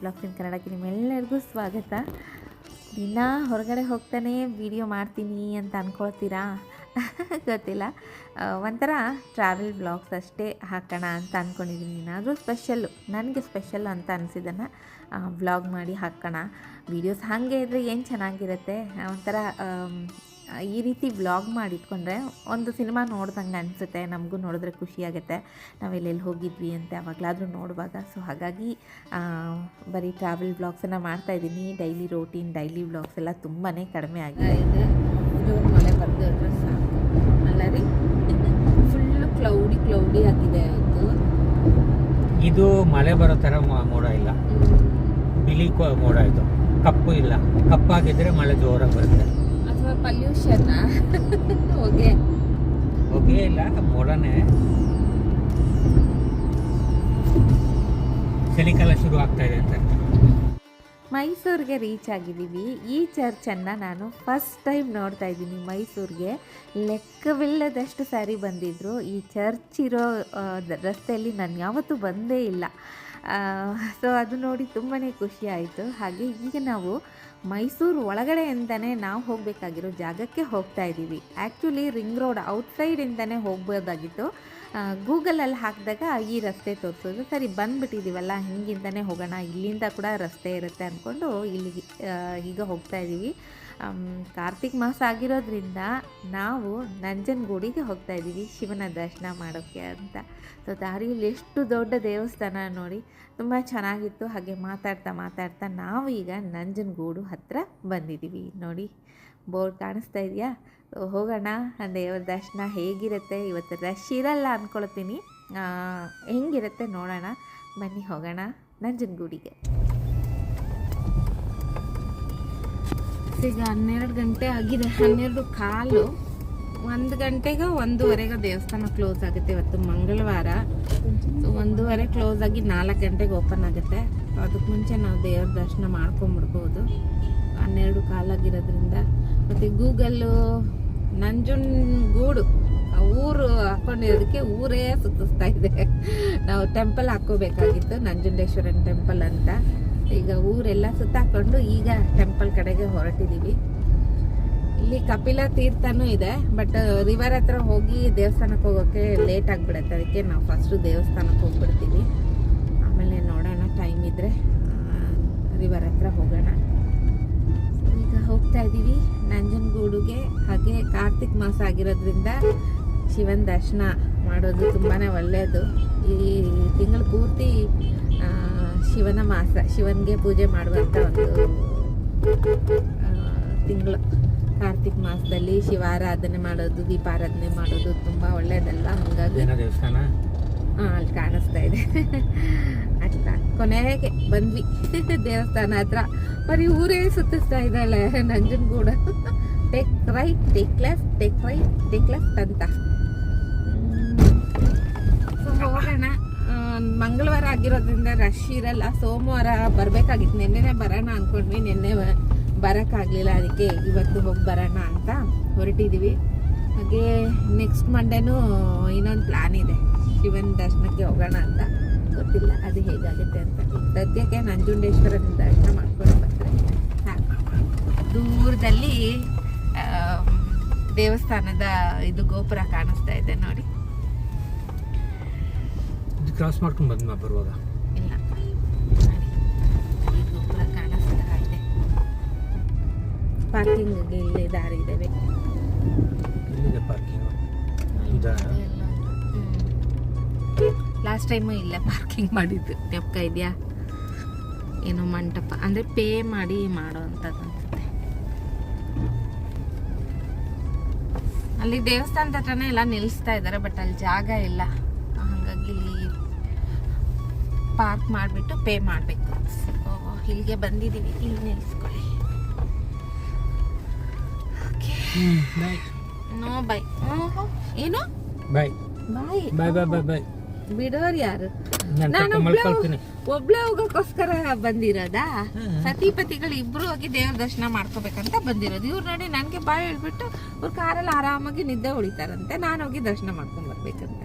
Blogs ಇನ್ ಕನ್ನಡಕ್ಕೆ ನಿಮ್ಮೆಲ್ಲರಿಗೂ ಸ್ವಾಗತ. ದಿನ ಹೊರಗಡೆ ಹೋಗ್ತಾನೆ ವಿಡಿಯೋ ಮಾಡ್ತೀನಿ ಅಂತ ಅಂದ್ಕೊಳ್ತೀರಾ ಗೊತ್ತಿಲ್ಲ. ಒಂಥರ ಟ್ರಾವೆಲ್ ಬ್ಲಾಗ್ಸ್ ಅಷ್ಟೇ ಹಾಕೋಣ ಅಂತ ಅಂದ್ಕೊಂಡಿದ್ದೀನಿ ಏನಾದರೂ ಸ್ಪೆಷಲ್ಲು ನನಗೆ ಸ್ಪೆಷಲ್ ಅಂತ ಅನಿಸಿದ್ದನ್ನು ವ್ಲಾಗ್ ಮಾಡಿ ಹಾಕೋಣ. ವೀಡಿಯೋಸ್ ಹಾಗೆ ಇದ್ದರೆ ಏನು ಚೆನ್ನಾಗಿರುತ್ತೆ? ಒಂಥರ ಈ ರೀತಿ ವ್ಲಾಗ್ ಮಾಡಿಟ್ಕೊಂಡ್ರೆ ಒಂದು ಸಿನಿಮಾ ನೋಡ್ದಂಗೆ ಅನಿಸುತ್ತೆ ನಮಗೂ ನೋಡಿದ್ರೆ ಖುಷಿಯಾಗುತ್ತೆ ನಾವೆಲ್ಲೆಲ್ಲಿ ಹೋಗಿದ್ವಿ ಅಂತ ಯಾವಾಗಲಾದರೂ ನೋಡುವಾಗ. ಸೊ ಹಾಗಾಗಿ ಬರೀ ಟ್ರಾವೆಲ್ ವ್ಲಾಗ್ಸನ್ನು ಮಾಡ್ತಾ ಇದ್ದೀನಿ. ಡೈಲಿ ರೋಟೀನ್ ಡೈಲಿ ವ್ಲಾಗ್ಸ್ ಎಲ್ಲ ತುಂಬಾ ಕಡಿಮೆ ಆಗಿದೆ. ಇದೆ ಮಳೆ ಬರ್ದು ಸಾಕು. ಅಲ್ಲ ರೀ? ಫುಲ್ಲು ಕ್ಲೌಡಿ ಕ್ಲೌಡಿ ಆಗಿದೆ ಇದು. ಇದು ಮಳೆ ಬರೋ ಥರ ಮೋಡ ಇಲ್ಲ. ಬಿಳಿ ಕೊ- ಮೋಡ ಇದು. ಕಪ್ಪು ಇಲ್ಲ. ಕಪ್ಪಾಗಿದ್ದರೆ ಮಳೆ ಜೋರಾಗಿ ಬರುತ್ತೆ. ಪಲ್ಯೂಷನ್? ಹೊಗೆ. ಹೊಗೆ ಇಲ್ಲ ಮೋಡನೇ ಚಳಿಕಾಲ ಶುರು ಆಗ್ತಾ ಇದೆ ಅಂತ. ಮೈಸೂರಿಗೆ ರೀಚ್ ಆಗಿದ್ದೀವಿ. ಈ ಚರ್ಚನ್ನು ನಾನು ಫಸ್ಟ್ ಟೈಮ್ ನೋಡ್ತಾ ಇದ್ದೀನಿ ಮೈಸೂರಿಗೆ. ಲೆಕ್ಕವಿಲ್ಲದಷ್ಟು ಸಾರಿ ಬಂದಿದ್ದರು ಈ ಚರ್ಚ್ ಇರೋ ರಸ್ತೆಯಲ್ಲಿ ನಾನು ಯಾವತ್ತೂ ಬಂದೇ ಇಲ್ಲ. ಸೊ ಅದು ನೋಡಿ ತುಂಬಾ ಖುಷಿ ಆಯಿತು. ಹಾಗೆ ಈಗ ನಾವು ಮೈಸೂರು ಒಳಗಡೆ ಅಂತಲೇ ನಾವು ಹೋಗಬೇಕಾಗಿರೋ ಜಾಗಕ್ಕೆ ಹೋಗ್ತಾ ಇದ್ದೀವಿ. ಆ್ಯಕ್ಚುಲಿ ರಿಂಗ್ ರೋಡ್ ಔಟ್ಸೈಡಿಂದನೇ ಹೋಗ್ಬೋದಾಗಿತ್ತು. ಗೂಗಲಲ್ಲಿ ಹಾಕಿದಾಗ ಈ ರಸ್ತೆ ತೋರಿಸೋದು. ಸರಿ ಬಂದುಬಿಟ್ಟಿದ್ದೀವಲ್ಲ ಹಿಂಗಿಂದನೇ ಹೋಗೋಣ, ಇಲ್ಲಿಂದ ಕೂಡ ರಸ್ತೆ ಇರುತ್ತೆ ಅಂದ್ಕೊಂಡು ಇಲ್ಲಿಗೆ ಈಗ ಹೋಗ್ತಾ ಇದ್ದೀವಿ ಕಾರ್ತಿಕ್ ಮಾಸ ಆಗಿರೋದ್ರಿಂದ ನಾವು ನಂಜನಗೂಡಿಗೆ ಹೋಗ್ತಾ ಇದ್ದೀವಿ ಶಿವನ ದರ್ಶನ ಮಾಡೋಕ್ಕೆ ಅಂತ. ಸೊ ದಾರಿಯಲ್ಲಿ ಎಷ್ಟು ದೊಡ್ಡ ದೇವಸ್ಥಾನ ನೋಡಿ, ತುಂಬ ಚೆನ್ನಾಗಿತ್ತು. ಹಾಗೆ ಮಾತಾಡ್ತಾ ಮಾತಾಡ್ತಾ ನಾವು ಈಗ ನಂಜನಗೂಡು ಹತ್ತಿರ ಬಂದಿದ್ದೀವಿ ನೋಡಿ, ಬೋರ್ಡ್ ಕಾಣಿಸ್ತಾ ಇದೆಯಾ? ಹೋಗೋಣ. ಇವತ್ತು ದರ್ಶನ ಹೇಗಿರುತ್ತೆ? ಇವತ್ತು ರಶ್ ಇರಲ್ಲ ಅಂದ್ಕೊಳ್ತೀನಿ ಹೆಂಗಿರುತ್ತೆ ನೋಡೋಣ. ಬನ್ನಿ ಹೋಗೋಣ ನಂಜನಗೂಡಿಗೆ. ಈಗ ಹನ್ನೆರಡು ಗಂಟೆ ಆಗಿದೆ. ಹನ್ನೆರಡು ಕಾಲು. ಒಂದು ಗಂಟೆಗೆ ಒಂದೂವರೆಗೆ ದೇವಸ್ಥಾನ ಕ್ಲೋಸ್ ಆಗುತ್ತೆ ಇವತ್ತು ಮಂಗಳವಾರ. ಸೊ ಒಂದೂವರೆ ಕ್ಲೋಸ್ ಆಗಿ ನಾಲ್ಕು ಗಂಟೆಗೆ ಓಪನ್ ಆಗುತ್ತೆ. ಅದಕ್ಕೆ ಮುಂಚೆ ನಾವು ದೇವ್ರ ದರ್ಶನ ಮಾಡ್ಕೊಂಬಿಡ್ಬೋದು. ಹನ್ನೆರಡು ಕಾಲಾಗಿರೋದ್ರಿಂದ. ಮತ್ತು ಗೂಗಲ್ಲು ನಂಜನಗೂಡು ಆ ಊರು ಹಾಕೊಂಡಿರೋದಕ್ಕೆ ಊರೇ ಸುತ್ತಿಸ್ತಾ ಇದೆ. ನಾವು ಟೆಂಪಲ್ ಹಾಕೋಬೇಕಾಗಿತ್ತು ನಂಜುಂಡೇಶ್ವರನ್ ಟೆಂಪಲ್ ಅಂತ. ಈಗ ಊರೆಲ್ಲ ಸುತ್ತಾಕೊಂಡು ಈಗ ಟೆಂಪಲ್ ಕಡೆಗೆ ಹೊರಟಿದ್ದೀವಿ ಇಲ್ಲಿ ಕಪಿಲ ತೀರ್ಥನೂ ಇದೆ, ಬಟ್ ರಿವರ್ ಹತ್ರ ಹೋಗಿ ದೇವಸ್ಥಾನಕ್ಕೆ ಹೋಗೋಕ್ಕೆ ಲೇಟ್ ಆಗಿಬಿಡುತ್ತೆ. ಅದಕ್ಕೆ ನಾವು ಫಸ್ಟು ದೇವಸ್ಥಾನಕ್ಕೆ ಹೋಗ್ಬಿಡ್ತೀವಿ. ಆಮೇಲೆ ನೋಡೋಣ ಟೈಮ್ ಇದ್ದರೆ ರಿವರ್ ಹತ್ರ ಹೋಗೋಣ. ಈಗ ಹೋಗ್ತಾ ಇದ್ದೀವಿ ನಂಜನಗೂಡುಗೆ ಹಾಗೆ ಕಾರ್ತಿಕ್ ಮಾಸ ಆಗಿರೋದ್ರಿಂದ ಶಿವನ ದರ್ಶನ ಮಾಡೋದು ತುಂಬಾ ಒಳ್ಳೆಯದು ಈ ತಿಂಗಳು ಪೂರ್ತಿ ಶಿವನ ಮಾಸ ಶಿವನಿಗೆ ಪೂಜೆ ಮಾಡುವಂಥ ಒಂದು ತಿಂಗಳು. ಕಾರ್ತಿಕ್ ಮಾಸದಲ್ಲಿ ಶಿವಾರಾಧನೆ ಮಾಡೋದು ದೀಪಾರಾಧನೆ ಮಾಡೋದು ತುಂಬ ಒಳ್ಳೆಯದಲ್ಲ ಹಾಗಾಗಿ ಹಾಂ ಅಲ್ಲಿ ಕಾಣಿಸ್ತಾ ಇದೆ. ಅಷ್ಟ ಕೊನೆಗೆ ಬಂದ್ವಿ. ದೇವಸ್ಥಾನ ಹತ್ರ. ಬರೀ ಊರೇ ಸುತ್ತಿಸ್ತಾ ಇದ್ದಾಳೆ Nanjangud take right take left take right take left ಅಂತ. ಹೋಗೋಣ. ಮಂಗಳವಾರ ಆಗಿರೋದ್ರಿಂದ ರಶ್ ಇರಲ್ಲ. ಸೋಮವಾರ ಬರ್ಬೇಕಾಗಿತ್ತು. ನಿನ್ನೆನೆ ಬರೋಣ ಅನ್ಕೊಂಡ್ವಿ. ನಿನ್ನೆ ಬರೋಕ್ಕಾಗ್ಲಿಲ್ಲ. ಅದಕ್ಕೆ ಇವತ್ತು ಹೋಗಿ ಬರೋಣ ಅಂತ ಹೊರಟಿದ್ದೀವಿ ಹಾಗೆ ನೆಕ್ಸ್ಟ್ ಮಂಡೇನೂ ಇನ್ನೊಂದು ಪ್ಲಾನ್ ಇದೆ. ಶಿವನ ದರ್ಶನಕ್ಕೆ ಹೋಗೋಣ ಅಂತ. ಗೊತ್ತಿಲ್ಲ ಅದು ಹೇಗಾಗುತ್ತೆ ಅಂತ. ಸದ್ಯಕ್ಕೆ ನಂಜುಂಡೇಶ್ವರದಿಂದ ದರ್ಶನ ಮಾಡ್ಕೊಂಡು ಬರ್ತಾರೆ ದೂರದಲ್ಲಿ ದೇವಸ್ಥಾನದ ಇದು ಗೋಪುರ ಕಾಣಿಸ್ತಾ ಇದೆ ನೋಡಿ. ಕ್ರಾಸ್ ಮಾಡ್ಕೊಂಡು ಬಂದ ಬರುವಾಗ? ಇಲ್ಲ. ನೋಡಿ, ಈ ಗೋಪುರ ಕಾಣಿಸ್ತಾ ಇದೆ. ಪಾರ್ಕಿಂಗ್ಗೆ ಇಲ್ಲಿ ದಾರಿ ಇದೆ. ಲಾಸ್ಟ್ ಟೈಮು ಇಲ್ಲೇ ಪಾರ್ಕಿಂಗ್ ಮಾಡಿದ್ದು. ನೆಪ್ಕ ಇದೆಯಾ? ಏನೋ ಮಂಟಪ. ಅಂದರೆ ಪೇ ಮಾಡಿ ಮಾಡೋ ಅಂಥದ್ದು ಅನ್ಸುತ್ತೆ ಅಲ್ಲಿ ದೇವಸ್ಥಾನದ ಹತ್ರನೇ ಎಲ್ಲ ನಿಲ್ಲಿಸ್ತಾ ಇದ್ದಾರೆ ಬಟ್ ಅಲ್ಲಿ ಜಾಗ ಇಲ್ಲ. ಹಾಗಾಗಿ ಪಾರ್ಕ್ ಮಾಡಿಬಿಟ್ಟು ಪೇ ಮಾಡಬೇಕು. ಇಲ್ಲಿಗೆ ಬಂದಿದ್ದೀವಿ. ಇಲ್ಲಿ ನಿಲ್ಲಿಸ್ಕೊಳ್ಳಿ. ನೋ ಬೈ ಏನು? ಬಾಯ್ ಬಾಯ್ ಬಾಯ್ ಬಾಯ್ ಬಾಯ್ ಬಿಡೋರು ಯಾರು? ನಾನು ಒಬ್ಳೆ ಹೋಗೋಕ್ಕೋಸ್ಕರ ಬಂದಿರೋದಾ? ಸತಿಪತಿಗಳು ಇಬ್ರು ಹೋಗಿ ದೇವ್ರ ದರ್ಶನ ಮಾಡ್ಕೋಬೇಕಂತ ಬಂದಿರೋದು. ಇವ್ರು ನೋಡಿ ನನಗೆ ಬಾಯ್ ಹೇಳ್ಬಿಟ್ಟು ಅವ್ರ ಕಾರಲ್ಲಿ ಆರಾಮಾಗಿ ನಿದ್ದೆ ಹೊಳಿತಾರಂತೆ ನಾನು ಹೋಗಿ ದರ್ಶನ ಮಾಡ್ಕೊಂಡ್ ಬರ್ಬೇಕಂತೆ.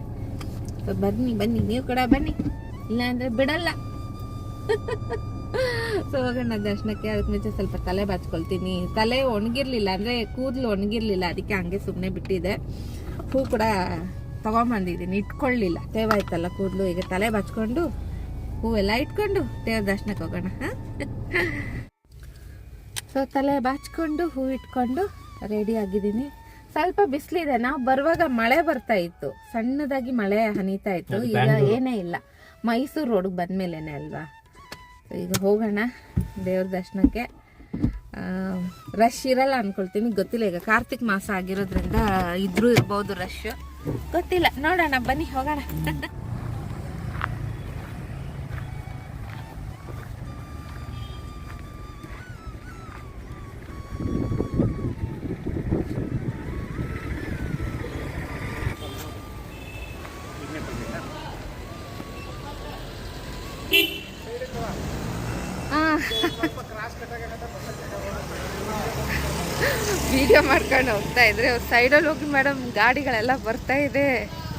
ಬನ್ನಿ ಬನ್ನಿ. ನೀವು ಕೂಡ ಬನ್ನಿ. ಇಲ್ಲಾಂದ್ರೆ ಬಿಡಲ್ಲ. ಸೊ ಹೋಗೋಣ ದರ್ಶನಕ್ಕೆ. ಅದಕ್ಕೆ ಮುಂಚೆ ಸ್ವಲ್ಪ ತಲೆ ಬಾಚ್ಕೊಳ್ತೀನಿ. ತಲೆ ಒಣಗಿರ್ಲಿಲ್ಲ ಅಂದ್ರೆ ಕೂದಲು ಒಣಗಿರ್ಲಿಲ್ಲ. ಅದಕ್ಕೆ ಹಂಗೆ ಸುಮ್ಮನೆ ಬಿಟ್ಟಿದೆ ಹೂ ಕೂಡ ತಗೊಂಬಂದಿದ್ದೀನಿ ಇಟ್ಕೊಳ್ಳಿಲ್ಲ. ತೇವಾಯ್ತಲ್ಲ ಕೂದಲು ಈಗ ತಲೆ ಬಚ್ಕೊಂಡು ಹೂವೆಲ್ಲ ಇಟ್ಕೊಂಡು ದೇವ್ರ ದರ್ಶನಕ್ಕೆ ಹೋಗೋಣ ಸೊ ತಲೆ ಬಾಚ್ಕೊಂಡು ಹೂ ಇಟ್ಕೊಂಡು ರೆಡಿ ಆಗಿದ್ದೀನಿ. ಸ್ವಲ್ಪ ಬಿಸಿಲಿದೆ ನಾವು ಬರುವಾಗ ಮಳೆ ಬರ್ತಾ ಇತ್ತು. ಸಣ್ಣದಾಗಿ ಮಳೆ ಹನಿತಾ ಇತ್ತು ಈಗ ಏನೇ ಇಲ್ಲ. ಮೈಸೂರು ರೋಡ್ಗೆ ಬಂದ್ಮೇಲೇನೆ ಅಲ್ವಾ? ಈಗ ಹೋಗೋಣ ದೇವ್ರ ದರ್ಶನಕ್ಕೆ. ರಶ್ ಇರಲ್ಲ ಅನ್ಕೊಳ್ತೀನಿ ಗೊತ್ತಿಲ್ಲ. ಈಗ ಕಾರ್ತಿಕ್ ಮಾಸ ಆಗಿರೋದ್ರಿಂದ ಇದ್ರೂ ಇರ್ಬೋದು ರಶ್ ಗೊತ್ತಿಲ್ಲ ನೋಡೋಣ ಬನ್ನಿ ಹೋಗೋಣ. ವಿಡಿಯೋ ಮಾಡ್ಕೊಂಡು ಹೋಗ್ತಾ ಇದ್ರೆ ಅವ್ರು ಸೈಡಲ್ಲಿ ಹೋಗಿ ಮೇಡಮ್ ಗಾಡಿಗಳೆಲ್ಲ ಬರ್ತಾ ಇದೆ.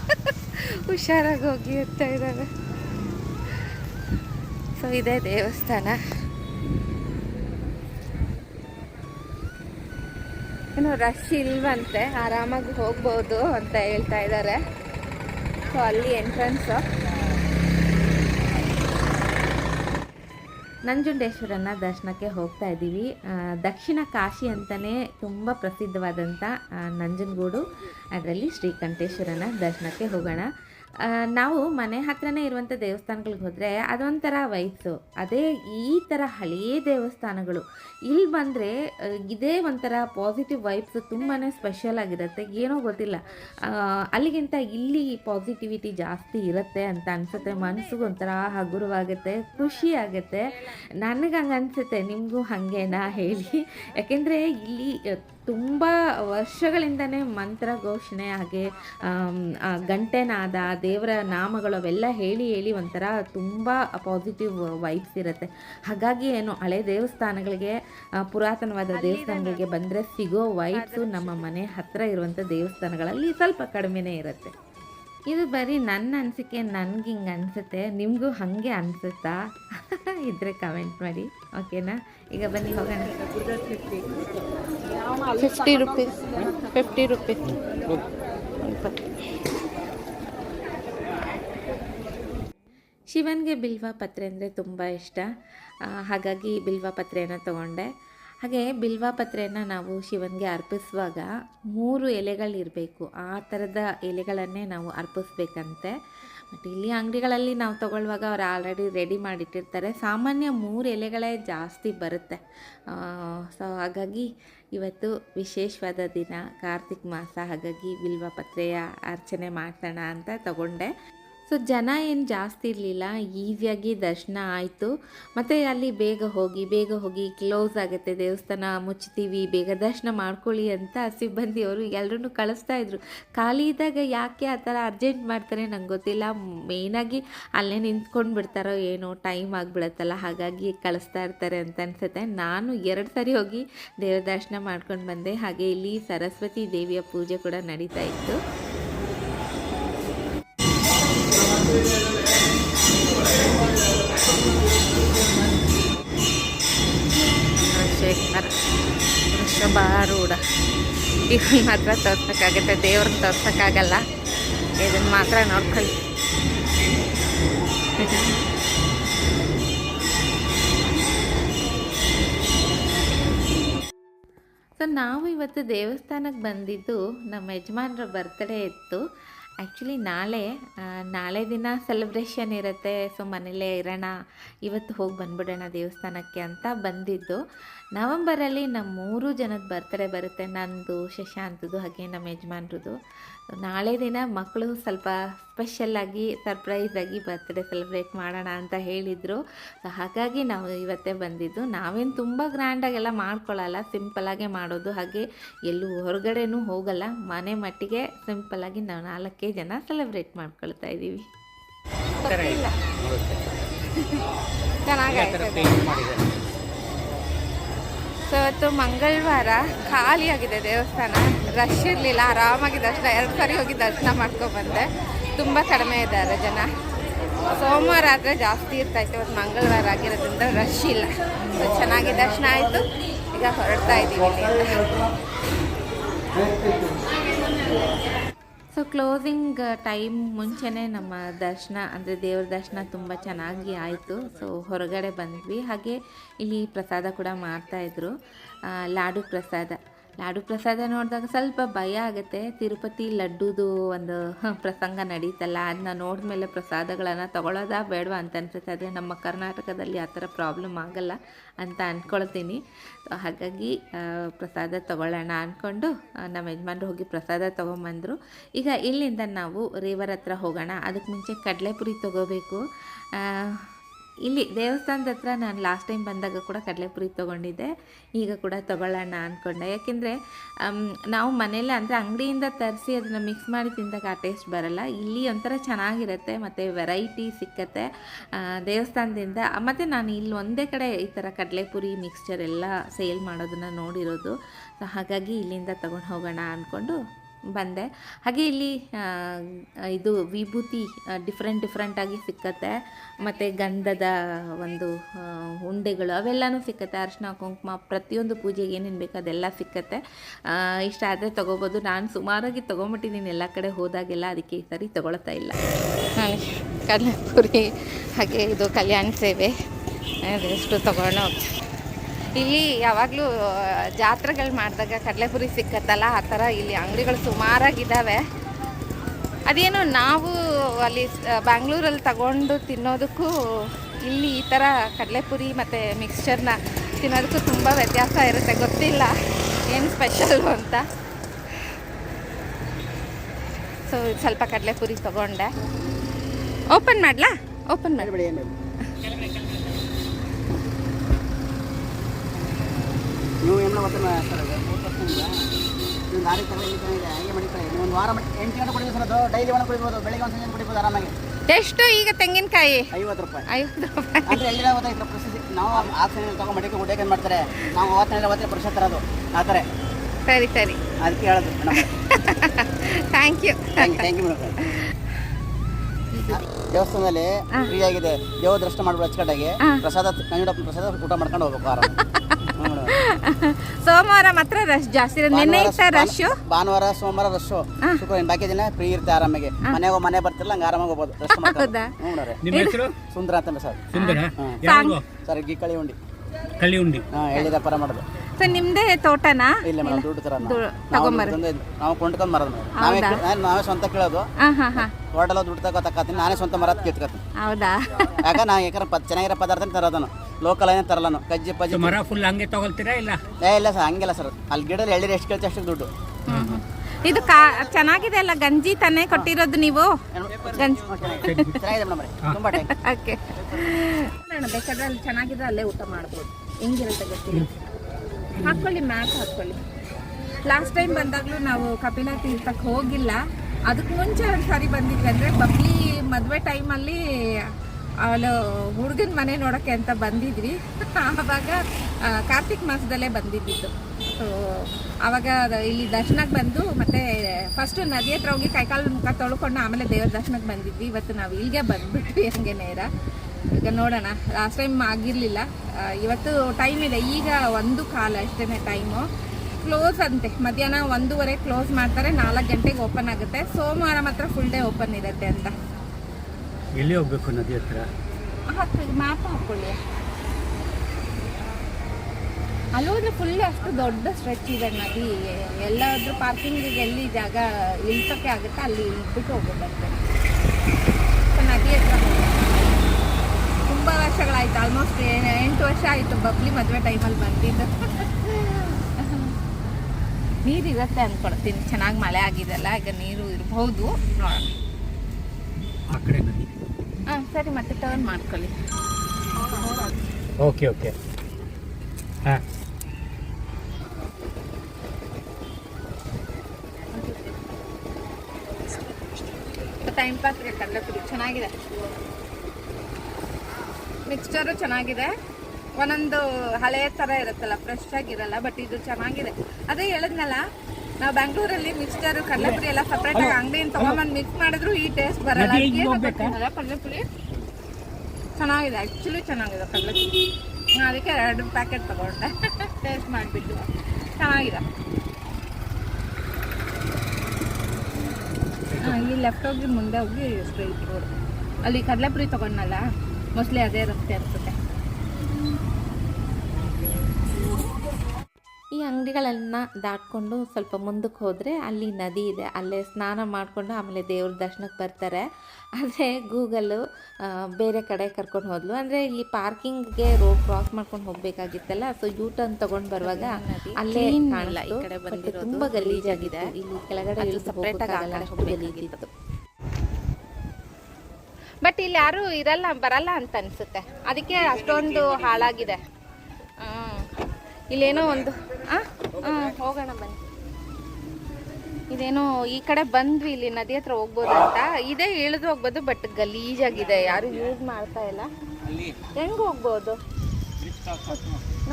ಹುಷಾರಾಗಿ ಹೋಗಿ ಅಂತ ಇದ್ದಾರೆ. ಸೊ ಇದೇ ದೇವಸ್ಥಾನ. ಏನೋ ರಶ್ ಇಲ್ವಂತೆ, ಆರಾಮಾಗಿ ಹೋಗ್ಬೋದು ಅಂತ ಹೇಳ್ತಾ ಇದ್ದಾರೆ. ಸೊ ಅಲ್ಲಿ ಎಂಟ್ರೆನ್ಸು ನಂಜುಂಡೇಶ್ವರನ ದರ್ಶನಕ್ಕೆ ಹೋಗ್ತಾ ಇದ್ದೀವಿ. ದಕ್ಷಿಣ ಕಾಶಿ ಅಂತಲೇ ತುಂಬ ಪ್ರಸಿದ್ಧವಾದಂಥ ನಂಜನಗೂಡು. ಅದರಲ್ಲಿ ಶ್ರೀಕಂಠೇಶ್ವರನ ದರ್ಶನಕ್ಕೆ ಹೋಗೋಣ. ನಾವು ಮನೆ ಹತ್ರನೇ ಇರುವಂಥ ದೇವಸ್ಥಾನಗಳಿಗೆ ಹೋದರೆ ಅದೊಂಥರ ವೈಬ್ಸು ಅದೇ ಈ ಥರ ಹಳೆಯ ದೇವಸ್ಥಾನಗಳು. ಇಲ್ಲಿ ಬಂದರೆ ಇದೇ ಒಂಥರ ಪಾಸಿಟಿವ್ ವೈಬ್ಸ್ ತುಂಬಾ ಸ್ಪೆಷಲ್ ಆಗಿರುತ್ತೆ. ಏನೋ ಗೊತ್ತಿಲ್ಲ. ಅಲ್ಲಿಗಿಂತ ಇಲ್ಲಿ ಪಾಸಿಟಿವಿಟಿ ಜಾಸ್ತಿ ಇರುತ್ತೆ ಅಂತ ಅನ್ಸುತ್ತೆ. ಮನಸ್ಸಿಗೆ ಒಂಥರ ಹಗುರವಾಗುತ್ತೆ, ಖುಷಿ ಆಗುತ್ತೆ. ನನಗೆ ಹಂಗೆ ಅನಿಸುತ್ತೆ. ನಿಮಗೂ ಹಾಗೇನಾ ಹೇಳಿ. ಯಾಕೆಂದರೆ ಇಲ್ಲಿ ತುಂಬ ವರ್ಷಗಳಿಂದನೇ ಮಂತ್ರ ಘೋಷಣೆ ಹಾಗೆ ಗಂಟೆನಾದ ದೇವರ ನಾಮಗಳು ಅವೆಲ್ಲ ಹೇಳಿ ಹೇಳಿ ಒಂಥರ ತುಂಬ ಪಾಸಿಟಿವ್ ವೈಬ್ಸ್ ಇರುತ್ತೆ. ಹಾಗಾಗಿ ಏನು ಹಳೆ ದೇವಸ್ಥಾನಗಳಿಗೆ ಪುರಾತನವಾದ ದೇವಸ್ಥಾನಗಳಿಗೆ ಬಂದರೆ ಸಿಗೋ ವೈಬ್ಸು ನಮ್ಮ ಮನೆ ಹತ್ತಿರ ಇರುವಂಥ ದೇವಸ್ಥಾನಗಳಲ್ಲಿ ಸ್ವಲ್ಪ ಕಡಿಮೆನೇ ಇರುತ್ತೆ. ಇದು ಬರೀ ನನ್ನ ಅನಿಸಿಕೆ ನನಗೆ ಹಿಂಗೆ ಅನಿಸುತ್ತೆ ನಿಮಗೂ ಹಾಗೆ ಅನಿಸುತ್ತಾ? ಇದ್ರೆ ಕಮೆಂಟ್ ಮಾಡಿ ಓಕೆನಾ ಈಗ ಬನ್ನಿ ಹೋಗೋಣ. Fifty rupees. Fifty rupees. ಶಿವನಿಗೆ ಬಿಲ್ವ ಪತ್ರೆ ಅಂದರೆ ತುಂಬ ಇಷ್ಟ. ಹಾಗಾಗಿ ಬಿಲ್ವ ಪತ್ರೆಯನ್ನು ತಗೊಂಡೆ. ಹಾಗೆ ಬಿಲ್ವ ಪತ್ರೆಯನ್ನು ನಾವು ಶಿವನಿಗೆ ಅರ್ಪಿಸುವಾಗ ಮೂರು ಎಲೆಗಳಿರಬೇಕು. ಆ ಥರದ ಎಲೆಗಳನ್ನೇ ನಾವು ಅರ್ಪಿಸ್ಬೇಕಂತೆ. ಬಟ್ ಇಲ್ಲಿ ಅಂಗಡಿಗಳಲ್ಲಿ ನಾವು ತಗೊಳ್ಳುವಾಗ ಅವ್ರು ಆಲ್ರೆಡಿ ರೆಡಿ ಮಾಡಿಟ್ಟಿರ್ತಾರೆ. ಸಾಮಾನ್ಯ ಮೂರು ಎಲೆಗಳೇ ಜಾಸ್ತಿ ಬರುತ್ತೆ. ಸೊ ಹಾಗಾಗಿ ಇವತ್ತು ವಿಶೇಷವಾದ ದಿನ ಕಾರ್ತಿಕ್ ಮಾಸ. ಹಾಗಾಗಿ ಬಿಲ್ವ ಪತ್ರೆಯ ಅರ್ಚನೆ ಮಾಡ್ಸೋಣ ಅಂತ ತಗೊಂಡೆ. ಸೊ ಜನ ಏನು ಜಾಸ್ತಿ ಇರಲಿಲ್ಲ ಈಸಿಯಾಗಿ ದರ್ಶನ ಆಯಿತು. ಮತ್ತು ಅಲ್ಲಿ ಬೇಗ ಹೋಗಿ ಬೇಗ ಹೋಗಿ ಕ್ಲೋಸ್ ಆಗುತ್ತೆ, ದೇವಸ್ಥಾನ ಮುಚ್ತೀವಿ, ಬೇಗ ದರ್ಶನ ಮಾಡ್ಕೊಳ್ಳಿ ಅಂತ ಸಿಬ್ಬಂದಿಯವರು ಎಲ್ಲರೂ ಕಳಿಸ್ತಾ ಇದ್ರು. ಖಾಲಿ ಇದ್ದಾಗ ಯಾಕೆ ಆ ಥರ ಅರ್ಜೆಂಟ್ ಮಾಡ್ತಾರೆ ನಂಗೆ ಗೊತ್ತಿಲ್ಲ. ಮೇಯ್ನಾಗಿ ಅಲ್ಲೇ ನಿಂತ್ಕೊಂಡು ಬಿಡ್ತಾರೋ ಏನೋ ಟೈಮ್ ಆಗಿಬಿಡುತ್ತಲ್ಲ, ಹಾಗಾಗಿ ಕಳಿಸ್ತಾ ಇರ್ತಾರೆ ಅಂತ ಅನ್ಸುತ್ತೆ. ನಾನು ಎರಡು ಸಾರಿ ಹೋಗಿ ದೇವ್ರ ದರ್ಶನ ಮಾಡ್ಕೊಂಡು ಬಂದೆ. ಹಾಗೆ ಇಲ್ಲಿ ಸರಸ್ವತಿ ದೇವಿಯ ಪೂಜೆ ಕೂಡ ನಡೀತಾ ಇತ್ತು. ಇವನ್ ಮಾತ್ರ ತೋರ್ಸಕ್ಕಾಗತ್ತೆ, ದೇವ್ರನ್ನ ತೋರ್ಸೋಕ್ಕಾಗಲ್ಲ. ಇದನ್ನ ಮಾತ್ರ ನೋಡ್ಕೊಳ್ಳಿ. ಸೊ ನಾವು ಇವತ್ತು ದೇವಸ್ಥಾನಕ್ಕೆ ಬಂದಿದ್ದು ನಮ್ಮ ಯಜಮಾನ್ರ ಬರ್ತಡೇ ಇತ್ತು. ಆ್ಯಕ್ಚುಲಿ ನಾಳೆ ನಾಳೆ ದಿನ ಸೆಲೆಬ್ರೇಷನ್ ಇರುತ್ತೆ. ಸೊ ಮನೇಲೇ ಇರೋಣ. ಇವತ್ತು ಹೋಗಿ ಬಂದ್ಬಿಡೋಣ ದೇವಸ್ಥಾನಕ್ಕೆ ಅಂತ ಬಂದಿದ್ದು. ನವಂಬರಲ್ಲಿ ನಮ್ಮ ಮೂರು ಜನದ ಬರ್ತ್ಡೇ ಬರುತ್ತೆ. ನಂದು ಶಶಾಂತದು ಹಾಗೆ ನಮ್ಮ ಯಜಮಾನ್ರದ್ದು. ನಾಳೆ ದಿನ ಮಕ್ಕಳು ಸ್ವಲ್ಪ ಸ್ಪೆಷಲ್ಲಾಗಿ ಸರ್ಪ್ರೈಸಾಗಿ ಬರ್ತ್ಡೇ ಸೆಲೆಬ್ರೇಟ್ ಮಾಡೋಣ ಅಂತ ಹೇಳಿದರು. ಹಾಗಾಗಿ ನಾವು ಇವತ್ತೇ ಬಂದಿದ್ದು. ನಾವೇನು ತುಂಬ ಗ್ರ್ಯಾಂಡಾಗೆಲ್ಲ ಮಾಡ್ಕೊಳ್ಳಲ್ಲ ಸಿಂಪಲಾಗೆ ಮಾಡೋದು. ಹಾಗೆ ಎಲ್ಲೂ ಹೊರಗಡೆನೂ ಹೋಗಲ್ಲ. ಮನೆ ಮಟ್ಟಿಗೆ ಸಿಂಪಲಾಗಿ ನಾವು ನಾಲ್ಕೇ ಜನ ಸೆಲೆಬ್ರೇಟ್ ಮಾಡ್ಕೊಳ್ತಾ ಇದ್ದೀವಿ ಈ ಸೊ ಇವತ್ತು ಮಂಗಳವಾರ ಖಾಲಿಯಾಗಿದೆ ದೇವಸ್ಥಾನ. ರಶ್ ಇರಲಿಲ್ಲ ಆರಾಮಾಗಿ ದರ್ಶನ ಎರಡು ಸಾರಿ ಹೋಗಿ ದರ್ಶನ ಮಾಡ್ಕೊಬಂದೆ ತುಂಬ ಕಡಿಮೆ ಇದ್ದಾರೆ ಜನ. ಸೋಮವಾರ ಆದರೆ ಜಾಸ್ತಿ ಇರ್ತಾಯಿತ್ತು ಇವತ್ತು ಮಂಗಳವಾರ ಆಗಿರೋದ್ರಿಂದ ರಶ್ ಇಲ್ಲ. ಸೊ ಚೆನ್ನಾಗಿ ದರ್ಶನ ಆಯಿತು. ಈಗ ಹೊರಡ್ತಾ ಇದ್ದೀವಿ ಸೊ ಕ್ಲೋಸಿಂಗ್ ಟೈಮ್ ಮುಂಚೆನೇ ನಮ್ಮ ದರ್ಶನ, ಅಂದರೆ ದೇವ್ರ ದರ್ಶನ ತುಂಬ ಚೆನ್ನಾಗಿ ಆಯಿತು. ಸೊ ಹೊರಗಡೆ ಬಂದ್ವಿ. ಹಾಗೆ ಇಲ್ಲಿ ಪ್ರಸಾದ ಕೂಡ ಮಾಡ್ತಾಯಿದ್ರು ಲಾಡು ಪ್ರಸಾದ. ಲಾಡು ಪ್ರಸಾದ ನೋಡಿದಾಗ ಸ್ವಲ್ಪ ಭಯ ಆಗುತ್ತೆ. ತಿರುಪತಿ ಲಡ್ಡುದು ಒಂದು ಪ್ರಸಂಗ ನಡೀತಲ್ಲ ಅದನ್ನ ನೋಡಿದ್ಮೇಲೆ ಪ್ರಸಾದಗಳನ್ನು ತಗೊಳ್ಳೋದಾ ಬೇಡವಾ ಅಂತ ಅನ್ಸುತ್ತೆ. ಅದೇ ನಮ್ಮ ಕರ್ನಾಟಕದಲ್ಲಿ ಆ ಥರ ಪ್ರಾಬ್ಲಮ್ ಆಗಲ್ಲ ಅಂತ ಅಂದ್ಕೊಳ್ತೀನಿ ಹಾಗಾಗಿ ಪ್ರಸಾದ ತಗೊಳ್ಳೋಣ ಅಂದ್ಕೊಂಡು ನಮ್ಮ ಯಜಮಾನ್ರು ಹೋಗಿ ಪ್ರಸಾದ ತೊಗೊಂಬಂದರು. ಈಗ ಇಲ್ಲಿಂದ ನಾವು ರೇವರ್ ಹತ್ರ ಹೋಗೋಣ. ಅದಕ್ಕೆ ಮುಂಚೆ ಕಡಲೆಪುರಿ ತೊಗೋಬೇಕು. ಇಲ್ಲಿ ದೇವಸ್ಥಾನದ ಹತ್ರ ನಾನು ಲಾಸ್ಟ್ ಟೈಮ್ ಬಂದಾಗ ಕೂಡ ಕಡಲೆಪುರಿ ತೊಗೊಂಡಿದ್ದೆ. ಈಗ ಕೂಡ ತೊಗೊಳ್ಳೋಣ ಅಂದ್ಕೊಂಡೆ ಯಾಕೆಂದರೆ ನಾವು ಮನೆಯಲ್ಲೇ ಅಂದರೆ ಅಂಗಡಿಯಿಂದ ತರಿಸಿ ಅದನ್ನು ಮಿಕ್ಸ್ ಮಾಡಿ ತಿಂದಾಗ ಆ ಟೇಸ್ಟ್ ಬರಲ್ಲ. ಇಲ್ಲಿ ಒಂಥರ ಚೆನ್ನಾಗಿರುತ್ತೆ, ಮತ್ತು ವೆರೈಟಿ ಸಿಕ್ಕತ್ತೆ. ದೇವಸ್ಥಾನದಿಂದ ಮತ್ತು ನಾನು ಇಲ್ಲಿ ಒಂದೇ ಕಡೆ ಈ ಥರ ಕಡಲೆಪುರಿ ಮಿಕ್ಸ್ಚರ್ ಎಲ್ಲ ಸೇಲ್ ಮಾಡೋದನ್ನು ನೋಡಿರೋದು. ಹಾಗಾಗಿ ಇಲ್ಲಿಂದ ತೊಗೊಂಡು ಹೋಗೋಣ ಅಂದ್ಕೊಂಡು ಬಂದೆ. ಹಾಗೆ ಇಲ್ಲಿ ಇದು ವಿಭೂತಿ ಡಿಫ್ರೆಂಟ್ ಡಿಫ್ರೆಂಟಾಗಿ ಸಿಕ್ಕತ್ತೆ. ಮತ್ತು ಗಂಧದ ಒಂದು ಉಂಡೆಗಳು ಅವೆಲ್ಲನೂ ಸಿಕ್ಕತ್ತೆ. ಅರಿಶಿನ, ಕುಂಕುಮ, ಪ್ರತಿಯೊಂದು ಪೂಜೆಗೆ ಏನೇನು ಬೇಕು ಅದೆಲ್ಲ ಸಿಕ್ಕತ್ತೆ. ಇಷ್ಟ ಆದರೆ ತೊಗೋಬೋದು. ನಾನು ಸುಮಾರಾಗಿ ತೊಗೊಂಬಿಟ್ಟಿದ್ದೀನಿ ಎಲ್ಲ ಕಡೆ ಹೋದಾಗೆಲ್ಲ ಅದಕ್ಕೆ ಈ ಸರಿ ತೊಗೊಳ್ತಾ ಇಲ್ಲ. ಕಡಲೆಪುರಿ ಹಾಗೆ ಇದು ಕಲ್ಯಾಣ ಸೇವೆ, ಅದೆಷ್ಟು ತೊಗೊಂಡು ಇಲ್ಲಿ ಯಾವಾಗಲೂ ಜಾತ್ರೆಗಳು ಮಾಡಿದಾಗ ಕಡಲೆಪುರಿ ಸಿಕ್ಕತ್ತಲ್ಲ, ಆ ಥರ ಇಲ್ಲಿ ಅಂಗಡಿಗಳು ಸುಮಾರಾಗಿದ್ದಾವೆ. ಅದೇನು ನಾವು ಅಲ್ಲಿ ಬ್ಯಾಂಗ್ಳೂರಲ್ಲಿ ತಗೊಂಡು ತಿನ್ನೋದಕ್ಕೂ, ಇಲ್ಲಿ ಈ ಥರ ಕಡಲೆಪುರಿ ಮತ್ತು ಮಿಕ್ಸ್ಚರ್ನ ತಿನ್ನೋದಕ್ಕೂ ತುಂಬ ವ್ಯತ್ಯಾಸ ಇರುತ್ತೆ, ಗೊತ್ತಿಲ್ಲ. ಏನು ಸ್ಪೆಷಲ್ ಅಂತ. ಸೊ ಸ್ವಲ್ಪ ಕಡಲೆಪುರಿ ತೊಗೊಂಡೆ. ಓಪನ್ ಮಾಡಲಾ? ಓಪನ್ ಮಾಡಿ. ನೀವು ಏನ ಗೊತ್ತಿಲ್ಲ ಸರ್ ನೀವು ಗಾಡಿ ತಗೊಳ್ಳಿ ಹಾಗೆ ಒಂದು ವಾರ ಎಂಟು ಗಂಟೆ ಕುಡಿಬೋದು ಸರ್ ಅದು? ಡೈಲಿ ಒಣ ಕುಡಿಬೋದು ಬೆಳಿಗ್ಗೆ ಒಂದು ಸಂಜೆ ಕುಡಿಬೋದು ಆರಾಮಾಗಿ? ಎಷ್ಟು ಈಗ ತೆಂಗಿನಕಾಯಿ? ಐವತ್ತು ರೂಪಾಯಿ. ಐವತ್ತು ರೂಪಾಯಿ. ಅಂದರೆ ಎಲ್ಲಿರ ಗೊತ್ತಾಯ್ತು ಪ್ರೊಸೆಸ್ ನಾವು ಆಸನ ತಗೊಂಡು ಮಡಿಕೆ ಕುಡಿಯೋಕೆ ಮಾಡ್ತಾರೆ. ನಾವು ಅವತ್ತಿನ ಅವತ್ತೇ ಪುರುಷ ತರೋದು. ಆ ಥರ. ಸರಿ ಸರಿ. ಅದಕ್ಕೆ ಹೇಳೋದು thank you thank you madam ದೇವಸ್ಥಾನದಲ್ಲಿ ಫ್ರೀ ಆಗಿದೆ ದೇವ ದರ್ಶನ ಮಾಡ್ಬಿಟ್ಟು ಅಚ್ಚುಕಟ್ಟಾಗಿ ಪ್ರಸಾದ ಕನ್ನಡ ಪ್ರಸಾದ ಊಟ ಮಾಡ್ಕೊಂಡು ಹೋಗ್ಬೇಕು ಆರಾಮ ಸೋಮವಾರ ಮಾತ್ರ ರಶ್ ಜಾಸ್ತಿ ಇರೋದು. ನಿನ್ನೆ ಭಾನುವಾರ- ಇತ್ತ ರಶ್ಶು ಭಾನುವಾರ ಸೋಮವಾರ ರಶ್ ಶುಕ್ರವಾರ ಬಾಕಿ ದಿನ ಫ್ರೀ ಇರುತ್ತೆ ಆರಾಮಾಗಿ. ಮನೆಗೆ ಮನೆ ಬರ್ತಿಲ್ಲ ಹಂಗ ಆರಾಮಾಗಿ ಹೋಗ್ಬೋದು. ರಶ್ ಹೌದಾ? ಸುಂದರ ಅಂತ ಸರ್. ಸುಂದರ? ಸರ್ ಗಿಕ್ಕಳಿ ಉಂಡಿ. ಕಳಿ ಉಂಡಿ. ಹಾಂ ಹೇಳಿದ ಪರ ಮಾಡೋದು. ಸೊ ನಿಮ್ದೇ ತೋಟನಾ? ಇಲ್ಲ ಮೇಡಮ್ ದುಡ್ಡು ತರ ನಾವು ಕೊಂಡ್ಕೊಂಡ್ ಮರದ ನಾವೇ ನಾವೇ- ಸ್ವಂತ ಕೇಳೋದು. ಹಾಂ ಹಾಂ ಹಾಂ. ಹೋಟೆಲ್ ದುಡ್ಡು ತಗೋ ನಾನೇ ಸ್ವಂತ ಮರದ ಕಿತ್ಕೊತೀನಿ ಹೌದಾ? ಯಾಕ ನಾ ಯಾಕಂದ್ರೆ ಪ ಚೆನ್ನಾಗಿರೋ ಪದಾರ್ಥ ತರೋದನು. ಲೋಕಲ್ ಏನೇ ತರಲ್ಲನು. ಕಜ್ಜಿ ಪಜ್ಜಿ ಮರ ಫುಲ್ ಹಂಗೆ ತಗೊಳ್ತೀರಾ ಇಲ್ಲ? ಏ ಇಲ್ಲ ಸರ್ ಹಂಗಿಲ್ಲ ಸರ್. ಅಲ್ಲಿ ಗಿಡದಲ್ಲಿ ಎಳ್ಳಿ ಎಷ್ಟು ಕೇಳ್ತಿ ಅಷ್ಟು ದುಡ್ಡು. ಇದು ಕಾ ಚೆನ್ನಾಗಿದೆ ಅಲ್ಲ ಗಂಜಿ ತಾನೇ ಕೊಟ್ಟಿರೋದು ನೀವು? ಗಂಜಿ ಚೆನ್ನಾಗಿದೆ ಮೇಡಮ್ ತುಂಬ ಟೈಮ್ ಓಕೆ ಬೇಕಾದ್ರೆ ಅಲ್ಲಿ ಚೆನ್ನಾಗಿದೆ ಅಲ್ಲೇ ಊಟ ಮಾಡ್ಬೋದು. ಹೆಂಗಿರುತ್ತೆ ಗೊತ್ತಿಲ್ಲ. ಹಾಕ್ಕೊಳ್ಳಿ ಮ್ಯಾಪ್ ಹಾಕ್ಕೊಳ್ಳಿ ಲಾಸ್ಟ್ ಟೈಮ್ ಬಂದಾಗಲೂ ನಾವು ಕಪಿಲ ತೀರ್ಥಕ್ಕೆ ಹೋಗಿಲ್ಲ. ಅದಕ್ಕೆ ಮುಂಚೆ ಒಂದು ಸಾರಿ ಬಂದಿದ್ವಿ ಅಂದರೆ ಬಬ್ಲಿ ಮದುವೆ ಟೈಮಲ್ಲಿ ಅವಳು ಹುಡುಗನ ಮನೆ ನೋಡೋಕ್ಕೆ ಅಂತ ಬಂದಿದ್ವಿ. ಆವಾಗ ಕಾರ್ತಿಕ್ ಮಾಸದಲ್ಲೇ ಬಂದಿದ್ದಿದ್ದು. ಸೊ ಆವಾಗ ಇಲ್ಲಿ ದರ್ಶನಕ್ಕೆ ಬಂದು ಮತ್ತೆ ಫಸ್ಟು ನದಿ ಹತ್ರ ಹೋಗಿ ಕೈಕಾಲು ಮುಖ ತೊಳ್ಕೊಂಡು ಆಮೇಲೆ ದೇವ್ರ ದರ್ಶನಕ್ಕೆ ಬಂದಿದ್ವಿ. ಇವತ್ತು ನಾವು ಇಲ್ಲಿಗೆ ಬಂದುಬಿಟ್ವಿ ಹಂಗೆ ನೇರ. ಈಗ ನೋಡೋಣ. ಲಾಸ್ಟ್ ಟೈಮ್ ಆಗಿರಲಿಲ್ಲ. ಇವತ್ತು ಟೈಮ್ ಇದೆ. ಈಗ ಒಂದು ಕಾಲ ಅಷ್ಟೇ ಟೈಮು ಕ್ಲೋಸ್ ಅಂತೆ. ಮಧ್ಯಾಹ್ನ ಒಂದೂವರೆ ಕ್ಲೋಸ್ ಮಾಡ್ತಾರೆ. ನಾಲ್ಕು ಗಂಟೆಗೆ ಓಪನ್ ಆಗುತ್ತೆ. ಸೋಮವಾರ ಮಾತ್ರ ಫುಲ್ ಡೇ ಓಪನ್ ಇರುತ್ತೆ ಅಂತ. ಎಲ್ಲಿ ಹೋಗ್ಬೇಕು ನದಿ ಹತ್ರ? ಮ್ಯಾಪ್ ಹಾಕ್ಕೊಳ್ಳಿ. ಫುಲ್ ಅಷ್ಟು ದೊಡ್ಡ ಸ್ಟ್ರೆಚ್ ಇದೆ ನದಿ. ಎಲ್ಲಾದ್ರೂ ಪಾರ್ಕಿಂಗಿಗೆ ಎಲ್ಲಿ ಜಾಗ ಇಳ್ಸೋಕ್ಕೆ ಆಗುತ್ತೆ ಅಲ್ಲಿ ಇಳ್ಬಿಟ್ಟು ಹೋಗ್ಬೋದಂತೆ ಸೊ ನದಿ ಹತ್ರ ತುಂಬ ವರ್ಷಗಳಾಯ್ತು ಆಲ್ಮೋಸ್ಟ್ ಎಂಟು ವರ್ಷ ಆಯಿತು ಬಬ್ಲಿ ಮದುವೆ ಟೈಮಲ್ಲಿ ಬಂದಿದ್ದು. ನೀರು ಇರುತ್ತೆ ಅಂದ್ಕೊಳ್ತೀನಿ ಚೆನ್ನಾಗಿ ಮಳೆ ಆಗಿದೆಲ್ಲ ಈಗ ನೀರು ಇರಬಹುದು ನೋಡೋಣ. ಹಾಂ ಸರಿ ಮತ್ತೆ ಟರ್ನ್ ಮಾಡ್ಕೊಳ್ಳಿ. ಓಕೆ ಓಕೆ ಹಾಂ. ಟೈಮ್ ಪಾಸ್ ಕಡಲೆಪುರಿ ಚೆನ್ನಾಗಿದೆ. ಮಿಕ್ಸ್ಚರು ಚೆನ್ನಾಗಿದೆ. ಒಂದೊಂದು ಹಳೆ ಥರ ಇರುತ್ತಲ್ಲ ಫ್ರೆಶ್ ಆಗಿರಲ್ಲ ಬಟ್ ಇದು ಚೆನ್ನಾಗಿದೆ. ಅದೇ ಹೇಳಿದ್ನಲ್ಲ ನಾವು ಬೆಂಗಳೂರಲ್ಲಿ ಮಿಕ್ಸ್ಚರ್ ಕಡಲೆಪುರಿ ಎಲ್ಲ ಸಪ್ರೇಟ್ ಆಗಿ ಅಂಗಡಿಯಿಂದ ತಗೊಂಬಂದು ಮಿಕ್ಸ್ ಮಾಡಿದ್ರು ಈ ಟೇಸ್ಟ್ ಬರಲ್ಲ. ಕಡಲೆಪುರಿ ಚೆನ್ನಾಗಿದೆ ಆ್ಯಕ್ಚುಲಿ ಚೆನ್ನಾಗಿದೆ ಕಡಲೆಪುರಿ ನಾನು ಅದಕ್ಕೆ ಎರಡು ಪ್ಯಾಕೆಟ್ ತಗೊಂಡೆ. ಟೇಸ್ಟ್ ಮಾಡಿಬಿಟ್ಟು. ಚೆನ್ನಾಗಿದೆ. ಹಾಂ ಈ ಲೆಫ್ಟ್ ಹೋಗಿ ಮುಂದೆ ಹೋಗಿ ಸ್ಟ್ರೈಟ್ ರೋಡ್ ಅಲ್ಲಿ ಕಡಲೆಪುರಿ ತೊಗೊಂಡಲ್ಲ ಮೋಸ್ಟ್ಲಿ ಅದೇ ರಸ್ತೆ ಅನಿಸುತ್ತೆ. ಈ ಅಂಗಡಿಗಳನ್ನ ದಾಟ್ಕೊಂಡು ಸ್ವಲ್ಪ ಮುಂದಕ್ಕೆ ಹೋದ್ರೆ ಅಲ್ಲಿ ನದಿ ಇದೆ. ಅಲ್ಲೇ ಸ್ನಾನ ಮಾಡಿಕೊಂಡು ಆಮೇಲೆ ದೇವ್ರ ದರ್ಶನಕ್ಕೆ ಬರ್ತಾರೆ. ಆದರೆ ಗೂಗಲ್ ಬೇರೆ ಕಡೆ ಕರ್ಕೊಂಡು ಹೋದ್ಲು. ಅಂದರೆ ಇಲ್ಲಿ ಪಾರ್ಕಿಂಗ್ಗೆ ರೋಡ್ ಕ್ರಾಸ್ ಮಾಡ್ಕೊಂಡು ಹೋಗ್ಬೇಕಾಗಿತ್ತಲ್ಲ ಸೊ ಯೂ ಟರ್ನ್ ತೊಗೊಂಡು ಬರುವಾಗ ಅಲ್ಲೇ ಕಾಣಲ್ಲ ಈ ಕಡೆ ಬಂದಿರೋದು. ತುಂಬ ಗಲೀಜಾಗಿದೆ. ಇಲ್ಲಿ ಕೆಳಗಡೆ ಸಪ್ರೇಟ್ ಅಷ್ಟು ಗಲೀಜಿತ್ತು ಬಟ್ ಇಲ್ಲಿ ಯಾರು ಇರಲ್ಲ ಬರಲ್ಲ ಅಂತ ಅನ್ಸುತ್ತೆ. ಅದಕ್ಕೆ ಅಷ್ಟೊಂದು ಹಾಳಾಗಿದೆ. ಹ್ಞೂ ಇಲ್ಲೇನೋ ಒಂದು ಹೋಗೋಣ ಬನ್ನಿ. ಇದೇನೋ ಈ ಕಡೆ ಬಂದ್ವಿ ಇಲ್ಲಿ ನದಿ ಹತ್ರ ಹೋಗ್ಬೋದು ಅಂತ ಇದೇ ಇಳಿದು ಹೋಗ್ಬೋದು ಬಟ್ ಗಲೀಜಾಗಿದೆ. ಯಾರು ಯೂಸ್ ಮಾಡ್ತಾ ಇಲ್ಲ. ಹೆಂಗ್ ಹೋಗ್ಬೋದು?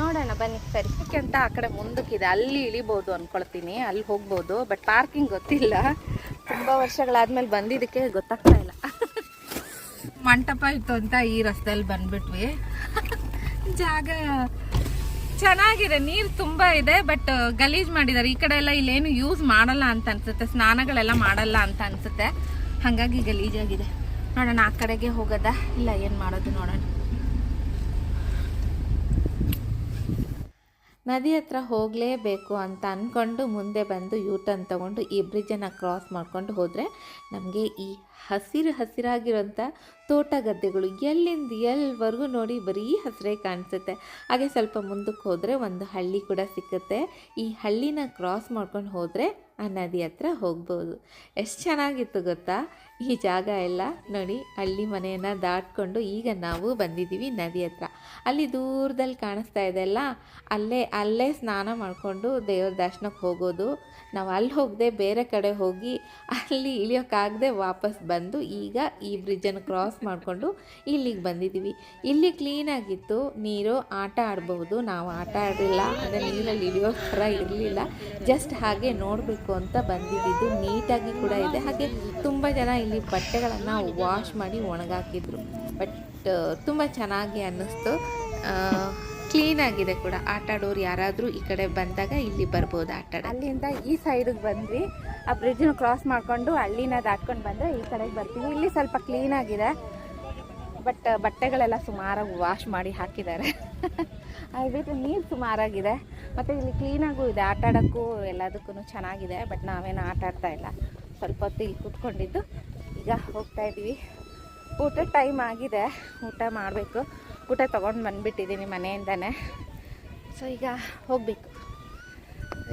ನೋಡೋಣ ಬನ್ನಿ ಸರಿ. ಅಂತ ಆ ಕಡೆ ಮುಂದಕ್ಕಿದೆ. ಅಲ್ಲಿ ಇಳಿಬೋದು ಅನ್ಕೊಳ್ತೀನಿ. ಅಲ್ಲಿ ಹೋಗ್ಬೋದು ಬಟ್ ಪಾರ್ಕಿಂಗ್ ಗೊತ್ತಿಲ್ಲ. ತುಂಬಾ ವರ್ಷಗಳಾದ್ಮೇಲೆ ಬಂದಿದ್ದಕ್ಕೆ ಗೊತ್ತಾಗ್ತಾ ಮಂಟಪ ಇತ್ತು ಅಂತ ಈ ರಸ್ತೆಯಲ್ಲಿ ಬಂದ್ಬಿಟ್ವಿ. ಜಾಗ ಚೆನ್ನಾಗಿದೆ, ನೀರು ತುಂಬ ಇದೆ, ಬಟ್ ಗಲೀಜ್ ಮಾಡಿದ್ದಾರೆ ಈ ಕಡೆ ಎಲ್ಲ ಇಲ್ಲೇನು ಯೂಸ್ ಮಾಡಲ್ಲ ಅಂತ ಅನ್ಸುತ್ತೆ, ಸ್ನಾನಗಳೆಲ್ಲ ಮಾಡಲ್ಲ ಅಂತ ಅನ್ಸುತ್ತೆ. ಹಾಗಾಗಿ ಗಲೀಜಾಗಿದೆ. ನೋಡೋಣ, ಆ ಕಡೆಗೆ ಹೋಗೋದಾ? ಇಲ್ಲ, ಏನು ಮಾಡೋದು ನೋಡೋಣ. ನದಿ ಹತ್ರ ಹೋಗಲೇಬೇಕು ಅಂತ ಅಂದ್ಕೊಂಡು ಮುಂದೆ ಬಂದು ಯೂ ಟರ್ನ್ ತೊಗೊಂಡು ಈ ಬ್ರಿಡ್ಜನ್ನು ಕ್ರಾಸ್ ಮಾಡ್ಕೊಂಡು ಹೋದರೆ ನಮಗೆ ಈ ಹಸಿರು ಹಸಿರಾಗಿರೋಂಥ ತೋಟ ಗದ್ದೆಗಳು ಎಲ್ಲಿಂದ ಎಲ್ಲಿವರೆಗೂ ನೋಡಿ ಬರೀ ಹಸಿರೇ ಕಾಣಿಸುತ್ತೆ. ಹಾಗೆ ಸ್ವಲ್ಪ ಮುಂದಕ್ಕೆ ಹೋದರೆ ಒಂದು ಹಳ್ಳಿ ಕೂಡ ಸಿಕ್ಕುತ್ತೆ. ಈ ಹಳ್ಳಿನ ಕ್ರಾಸ್ ಮಾಡ್ಕೊಂಡು ಹೋದರೆ ಆ ನದಿ ಹತ್ರ ಹೋಗ್ಬೋದು. ಎಷ್ಟು ಚೆನ್ನಾಗಿತ್ತು ಗೊತ್ತಾ? ಈ ಜಾಗ ಎಲ್ಲ ನೋಡಿ, ಹಳ್ಳಿ ಮನೆಯನ್ನು ದಾಟ್ಕೊಂಡು ಈಗ ನಾವು ಬಂದಿದ್ದೀವಿ ನದಿ ಹತ್ರ. ಅಲ್ಲಿ ದೂರದಲ್ಲಿ ಕಾಣಿಸ್ತಾ ಇದೆಲ್ಲ ಅಲ್ಲೇ? ಅಲ್ಲೇ ಸ್ನಾನ ಮಾಡಿಕೊಂಡು ದೇವ್ರ ದರ್ಶನಕ್ಕೆ ಹೋಗೋದು. ನಾವು ಅಲ್ಲಿ ಹೋಗದೆ ಬೇರೆ ಕಡೆ ಹೋಗಿ ಅಲ್ಲಿ ಇಳಿಯೋಕ್ಕಾಗದೆ ವಾಪಸ್ ಬಂದು ಈಗ ಈ ಬ್ರಿಡ್ಜನ್ನು ಕ್ರಾಸ್ ಮಾಡಿಕೊಂಡು ಇಲ್ಲಿಗೆ ಬಂದಿದ್ದೀವಿ. ಇಲ್ಲಿ ಕ್ಲೀನಾಗಿತ್ತು ನೀರು, ಆಟ ಆಡಬಹುದು ನಾವು ಆಟ ಆಡಿಲ್ಲ ಅಂದರೆ ನೀರಲ್ಲಿ ಇಳಿಯೋ ಥರ ಇರಲಿಲ್ಲ. ಜಸ್ಟ್ ಹಾಗೆ ನೋಡಬೇಕು ಅಂತ ಬಂದಿದ್ದು. ನೀಟಾಗಿ ಕೂಡ ಇದೆ. ಹಾಗೆ ತುಂಬ ಜನ ಇಲ್ಲಿ ಬಟ್ಟೆಗಳನ್ನು ವಾಶ್ ಮಾಡಿ ಒಣಗಾಕಿದ್ರು. ಬಟ್ ತುಂಬ ಚೆನ್ನಾಗಿ ಅನ್ನಿಸ್ತು. ಕ್ಲೀನಾಗಿದೆ ಕೂಡ. ಆಟ ಆಡೋರು ಯಾರಾದರೂ ಈ ಕಡೆ ಬಂದಾಗ ಇಲ್ಲಿ ಬರ್ಬೋದು ಆಟ ಅಲ್ಲಿಂದ ಈ ಸೈಡಿಗೆ ಬಂದ್ವಿ. ಆ ಬ್ರಿಡ್ಜ್ನ ಕ್ರಾಸ್ ಮಾಡಿಕೊಂಡು ಹಳ್ಳಿನ ದಾಟ್ಕೊಂಡು ಬಂದರೆ ಈ ಕಡೆಗೆ ಬರ್ತೀವಿ. ಇಲ್ಲಿ ಸ್ವಲ್ಪ ಕ್ಲೀನ್ ಆಗಿದೆ. ಬಟ್ ಬಟ್ಟೆಗಳೆಲ್ಲ ಸುಮಾರಾಗಿ ವಾಶ್ ಮಾಡಿ ಹಾಕಿದ್ದಾರೆ. ಅದು ಬಿಟ್ಟರೆ ನೀರು ಸುಮಾರಾಗಿದೆ. ಮತ್ತು ಇಲ್ಲಿ ಕ್ಲೀನಾಗೂ ಇದೆ. ಆಟ ಆಡೋಕ್ಕೂ ಎಲ್ಲದಕ್ಕೂ ಚೆನ್ನಾಗಿದೆ. ಬಟ್ ನಾವೇನು ಆಟ ಆಡ್ತಾ ಇಲ್ಲ. ಸ್ವಲ್ಪ ಹೊತ್ತು ಇಲ್ಲಿ ಕೂತ್ಕೊಂಡಿದ್ದು. ಈಗ ಹೋಗ್ತಾ ಊಟದ ಟೈಮ್ ಆಗಿದೆ. ಊಟ ಮಾಡಬೇಕು. ಊಟ ತೊಗೊಂಡು ಬಂದುಬಿಟ್ಟಿದ್ದೀನಿ ಮನೆಯಿಂದನೇ. ಸೊ ಈಗ ಹೋಗಬೇಕು.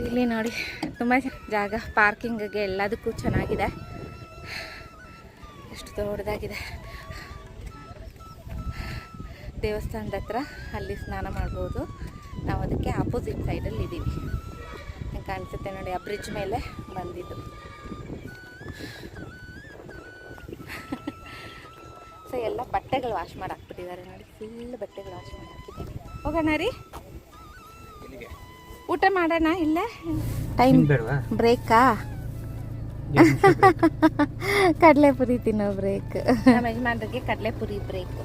ಇಲ್ಲಿ ನೋಡಿ, ತುಂಬ ಜಾಗ ಪಾರ್ಕಿಂಗ್ಗೆ ಎಲ್ಲದಕ್ಕೂ ಚೆನ್ನಾಗಿದೆ. ಎಷ್ಟು ದೊಡ್ಡದಾಗಿದೆ. ದೇವಸ್ಥಾನದ ಹತ್ರ ಅಲ್ಲಿ ಸ್ನಾನ ಮಾಡ್ಬೋದು. ನಾವು ಅದಕ್ಕೆ ಆಪೋಸಿಟ್ ಸೈಡಲ್ಲಿ ಇದ್ದೀವಿ ಕಾಣಿಸುತ್ತೆ ನೋಡಿ, ಆ ಬ್ರಿಡ್ಜ್ ಮೇಲೆ ಬಂದಿದ್ದು. ಸೊ ಎಲ್ಲ ಬಟ್ಟೆಗಳು ವಾಶ್ ಮಾಡಿ ಹಾಕ್ಬಿಟ್ಟಿದ್ದಾರೆ ನೋಡಿ. ಫುಲ್ ಬಟ್ಟೆಗಳು ವಾಶ್ ಮಾಡಿ ಹಾಕಿದ್ದೀನಿ ಹೋಗೋಣ ರೀ. ಊಟ ಮಾಡೋಣ ಇಲ್ಲ? ಟೈಮ್ ಬೇಡವಾ? ಬ್ರೇಕಾ ಕಡಲೆಪುರಿ ತಿನ್ನೋ ಬ್ರೇಕ್ ನಮ್ಮ ಯಜಮಾನ್ರಿಗೆ ಕಡಲೆಪುರಿ ಬ್ರೇಕ್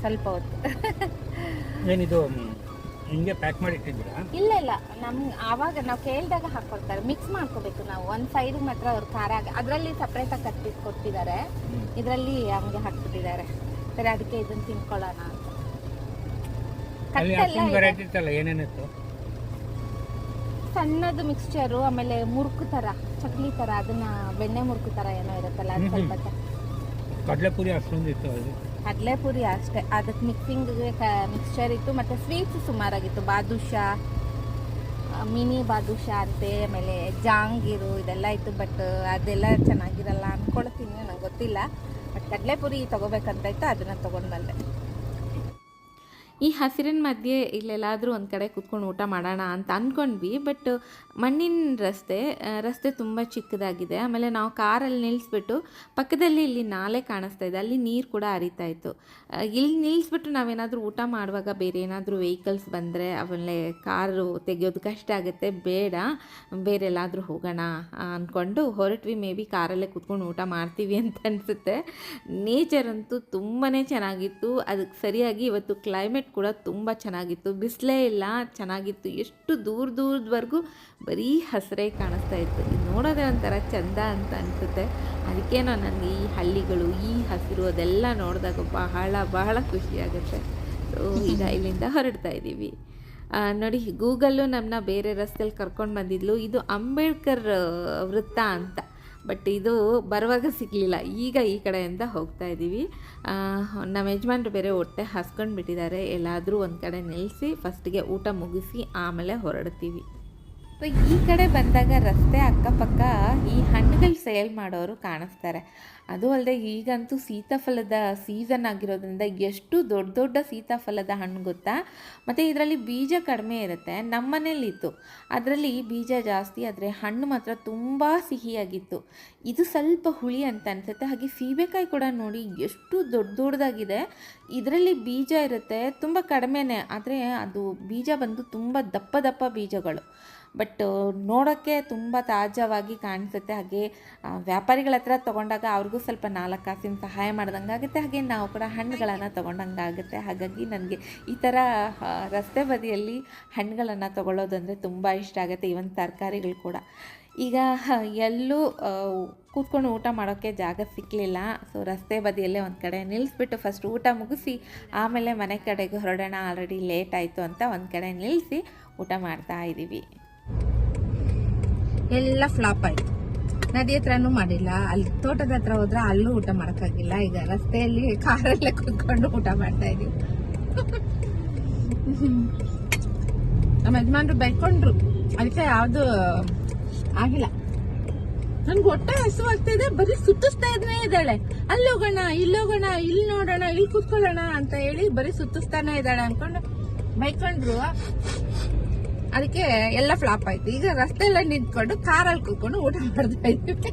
ಸ್ವಲ್ಪ ಹೊತ್ತು. ಏನಿದು ಹಿಂಗೆ ಪ್ಯಾಕ್ ಮಾಡಿ ಇಟ್ಟಿದ್ದೀರಾ? ಇಲ್ಲ ಇಲ್ಲ. ನಮ್ ಆವಾಗ ನಾವು ಕೇಳಿದಾಗ ಹಾಕೊಳ್ತಾರೆ. ಮಿಕ್ಸ್ ಮಾಡ್ಕೋಬೇಕು ನಾವು. ಒಂದು ಸೈಡ್ ಮಾತ್ರ ಅವ್ರು ಖಾರ ಅದರಲ್ಲಿ ಸಪ್ರೇಟಾಗಿ ಕಟ್ಟಿ ಕೊಟ್ಟಿದ್ದಾರೆ. ಇದರಲ್ಲಿ ಹಂಗೆ ಹಾಕ್ಬಿಟ್ಟಿದ್ದಾರೆ ಸರಿ ಅದಕ್ಕೆ ಇದನ್ನು ತಿನ್ಕೊಳ್ಳೋಣ ಅಂತ. ಏನೇನಿತ್ತು? ಸಣ್ಣದು ಮಿಕ್ಸ್ಚರು ಆಮೇಲೆ ಮುರುಕು ತರ ಚಕ್ಲಿ ತರ ಅದನ್ನ ಬೆಣ್ಣೆ ಮುರುಕು ತರ ಏನೋ ಇರುತ್ತಲ್ಲ ಅದು ಸ್ವಲ್ಪ. ಕಡಲೆಪುರಿ ಅಷ್ಟೊಂದು ಇತ್ತು ಅಲ್ಲಿ. ಕಡಲೆಪುರಿ ಅಷ್ಟೇ. ಅದಕ್ಕೆ ಮಿಕ್ಸಿಂಗ್ ಮಿಕ್ಸ್ಚರ್ ಇತ್ತು ಮತ್ತೆ ಸ್ವೀಟ್ಸ್ ಸುಮಾರಾಗಿತ್ತು. ಬಾದುಷಾ ಮಿನಿ ಬಾದುಷಾ ಅಂತೆ ಆಮೇಲೆ ಜಾಂಗೀರು ಇದೆಲ್ಲ ಇತ್ತು ಬಟ್ ಅದೆಲ್ಲ ಚೆನ್ನಾಗಿರಲ್ಲ ಅನ್ಕೊಳ್ತೀನಿ ನಂಗೆ ಗೊತ್ತಿಲ್ಲ. ಕಡಲೆಪುರಿ ತಗೋಬೇಕಂತ ಇತ್ತು ಅದನ್ನ ತೊಗೊಂಡು ಬಂದೆ. ಈ ಹಸಿರಿನ ಮಧ್ಯೆ ಇಲ್ಲೆಲ್ಲಾದರೂ ಒಂದು ಕಡೆ ಕೂತ್ಕೊಂಡು ಊಟ ಮಾಡೋಣ ಅಂತ ಅಂದ್ಕೊಂಡ್ವಿ ಬಟ್ ಮಣ್ಣಿನ ರಸ್ತೆ ರಸ್ತೆ ತುಂಬ ಚಿಕ್ಕದಾಗಿದೆ. ಆಮೇಲೆ ನಾವು ಕಾರಲ್ಲಿ ನಿಲ್ಲಿಸ್ಬಿಟ್ಟು ಪಕ್ಕದಲ್ಲಿ ಇಲ್ಲಿ ನಾಲೆ ಕಾಣಿಸ್ತಾ ಇದೆ. ಅಲ್ಲಿ ನೀರು ಕೂಡ ಹರಿತಾ ಇತ್ತು. ಇಲ್ಲಿ ನಿಲ್ಲಿಸ್ಬಿಟ್ಟು ನಾವೇನಾದರೂ ಊಟ ಮಾಡುವಾಗ ಬೇರೆ ಏನಾದರೂ ವೆಹಿಕಲ್ಸ್ ಬಂದರೆ ಆಮೇಲೆ ಕಾರು ತೆಗೆಯೋದು ಕಷ್ಟ ಆಗುತ್ತೆ. ಬೇಡ, ಬೇರೆ ಎಲ್ಲಾದರೂ ಹೋಗೋಣ ಅಂದ್ಕೊಂಡು ಹೊರಟ್ವಿ. ಮೇ ಬಿ ಕಾರಲ್ಲೇ ಕೂತ್ಕೊಂಡು ಊಟ ಮಾಡ್ತೀವಿ ಅಂತ ಅನಿಸುತ್ತೆ. ನೇಚರ್ ಅಂತೂ ತುಂಬಾ ಚೆನ್ನಾಗಿತ್ತು. ಅದಕ್ಕೆ ಸರಿಯಾಗಿ ಇವತ್ತು ಕ್ಲೈಮೇಟ್ ಕೂಡ ತುಂಬ ಚೆನ್ನಾಗಿತ್ತು. ಬಿಸಿಲೇ ಇಲ್ಲ ಚೆನ್ನಾಗಿತ್ತು. ಎಷ್ಟು ದೂರ ದೂರದವರೆಗೂ ಬರೀ ಹಸಿರೇ ಕಾಣಿಸ್ತಾ ಇತ್ತು. ಇದು ನೋಡೋದೇ ಒಂಥರ ಚಂದ ಅಂತ ಅನಿಸುತ್ತೆ. ಅದಕ್ಕೇನೋ ನನಗೆ ಈ ಹಳ್ಳಿಗಳು ಈ ಹಸಿರು ಅದೆಲ್ಲ ನೋಡಿದಾಗ ಬಹಳ ಬಹಳ ಖುಷಿಯಾಗುತ್ತೆ ಸೊ ಈಗ ಇಲ್ಲಿಂದ ಹೊರಡ್ತಾ ಇದ್ದೀವಿ ನೋಡಿ ಗೂಗಲ್ಲು ನಮ್ಮನ್ನ ಬೇರೆ ರಸ್ತೆಯಲ್ಲಿ ಕರ್ಕೊಂಡು ಬಂದಿದ್ಲು. ಇದು ಅಂಬೇಡ್ಕರ್ ವೃತ್ತ ಅಂತ. ಬಟ್ ಇದು ಬರುವಾಗ ಸಿಗಲಿಲ್ಲ. ಈಗ ಈ ಕಡೆಯಿಂದ ಹೋಗ್ತಾ ಇದ್ದೀವಿ ನಮ್ಮ ಯಜಮಾನ್ರು ಬೇರೆ ಹೊಟ್ಟೆ ಹಸ್ಕೊಂಡು ಬಿಟ್ಟಿದ್ದಾರೆ ಎಲ್ಲಾದರೂ ಒಂದು ಕಡೆ ನಿಲ್ಲಿಸಿ ಫಸ್ಟಿಗೆ ಊಟ ಮುಗಿಸಿ, ಆಮೇಲೆ ಹೊರಡ್ತೀವಿ. ಸೊ ಈ ಕಡೆ ಬಂದಾಗ ರಸ್ತೆ ಅಕ್ಕಪಕ್ಕ ಈ ಹಣ್ಣುಗಳು ಸೇಲ್ ಮಾಡೋರು ಕಾಣಿಸ್ತಾರೆ. ಅದು ಅಲ್ಲದೆ ಈಗಂತೂ ಸೀತಾಫಲದ ಸೀಸನ್ ಆಗಿರೋದ್ರಿಂದ ಎಷ್ಟು ದೊಡ್ಡ ದೊಡ್ಡ ಸೀತಾಫಲದ ಹಣ್ಣು ಗೊತ್ತಾ? ಮತ್ತು ಇದರಲ್ಲಿ ಬೀಜ ಕಡಿಮೆ ಇರುತ್ತೆ. ನಮ್ಮ ಮನೇಲಿತ್ತು ಅದರಲ್ಲಿ ಬೀಜ ಜಾಸ್ತಿ, ಆದರೆ ಹಣ್ಣು ಮಾತ್ರ ತುಂಬ ಸಿಹಿಯಾಗಿತ್ತು. ಇದು ಸ್ವಲ್ಪ ಹುಳಿ ಅಂತ ಅನಿಸುತ್ತೆ. ಹಾಗೆ ಸೀಬೆಕಾಯಿ ಕೂಡ ನೋಡಿ ಎಷ್ಟು ದೊಡ್ಡ ದೊಡ್ಡದಾಗಿದೆ ಇದರಲ್ಲಿ ಬೀಜ ಇರುತ್ತೆ. ತುಂಬ ಕಡಿಮೆನೇ, ಆದರೆ ಅದು ಬೀಜ ಬಂದು ತುಂಬ ದಪ್ಪ ದಪ್ಪ ಬೀಜಗಳು. ಬಟ್ ನೋಡೋಕ್ಕೆ ತುಂಬ ತಾಜಾವಾಗಿ ಕಾಣಿಸುತ್ತೆ. ಹಾಗೆ ವ್ಯಾಪಾರಿಗಳ ಹತ್ರ ತೊಗೊಂಡಾಗ ಅವ್ರಿಗೂ ಸ್ವಲ್ಪ ನಾಲ್ಕು ಕಾಸಿನ ಸಹಾಯ ಮಾಡ್ದಂಗೆ ಆಗುತ್ತೆ. ಹಾಗೆ ನಾವು ಕೂಡ ಹಣ್ಣುಗಳನ್ನು ತೊಗೊಂಡಂಗೆ ಆಗುತ್ತೆ. ಹಾಗಾಗಿ ನನಗೆ ಈ ಥರ ರಸ್ತೆ ಬದಿಯಲ್ಲಿ ಹಣ್ಣುಗಳನ್ನು ತೊಗೊಳ್ಳೋದಂದರೆ ತುಂಬ ಇಷ್ಟ ಆಗುತ್ತೆ. ಈವನ್ ತರಕಾರಿಗಳು ಕೂಡ. ಈಗ ಎಲ್ಲೂ ಕೂತ್ಕೊಂಡು ಊಟ ಮಾಡೋಕ್ಕೆ ಜಾಗ ಸಿಕ್ಕಲಿಲ್ಲ ಸೊ, ರಸ್ತೆ ಬದಿಯಲ್ಲೇ ಒಂದು ಕಡೆ ನಿಲ್ಲಿಸ್ಬಿಟ್ಟು ಫಸ್ಟ್ ಊಟ ಮುಗಿಸಿ, ಆಮೇಲೆ ಮನೆ ಕಡೆಗೆ ಹೊರಡೋಣ. ಆಲ್ರೆಡಿ ಲೇಟ್ ಆಯಿತು ಅಂತ ಒಂದು ಕಡೆ ನಿಲ್ಲಿಸಿ ಊಟ ಮಾಡ್ತಾ ಇದ್ದೀವಿ ಎಲ್ಲ ಫ್ಲಾಪ್ ಆಯ್ತು. ನದಿ ಹತ್ರನೂ ಮಾಡಿಲ್ಲ. ಅಲ್ಲಿ ತೋಟದ ಹತ್ರ ಹೋದ್ರೆ ಅಲ್ಲೂ ಊಟ ಮಾಡೋಕ್ಕಾಗಿಲ್ಲ. ಈಗ ರಸ್ತೆಯಲ್ಲಿ ಕಾರಲ್ಲೇ ಕುತ್ಕೊಂಡು ಊಟ ಮಾಡ್ತಾ ಇದೀವಿ. ನಮ್ಮ ಯಜಮಾನ್ರು ಬೈಕೊಂಡ್ರು. ಅದಕ್ಕೆ ಯಾವುದು ಆಗಿಲ್ಲ. ನನ್ಗೆ ಹೊಟ್ಟೆ ಹಸುವಾಗ್ತಿದೆ ಬರೀ ಸುತ್ತಿಸ್ತಾ ಇದ್ನೇ ಇದ್ದಾಳೆ. ಅಲ್ಲಿ ಹೋಗೋಣ, ಇಲ್ಲಿ ಹೋಗೋಣ, ಇಲ್ಲಿ ನೋಡೋಣ, ಇಲ್ಲಿ ಕುತ್ಕೊಳ್ಳೋಣ ಅಂತ ಹೇಳಿ ಬರೀ ಸುತ್ತಿಸ್ತಾನೆ ಇದ್ದಾಳೆ ಅನ್ಕೊಂಡು ಬೈಕೊಂಡ್ರು. ಅದಕ್ಕೆ ಎಲ್ಲ ಫ್ಲಾಪ್ ಆಯ್ತು. ಈಗ ರಸ್ತೆ ಎಲ್ಲ ನಿಂತ್ಕೊಂಡು ಕಾರಲ್ಲಿ ಕೂತ್ಕೊಂಡು ಊಟ ಮಾಡ್ತಾ ಇದ್ದೀವಿ.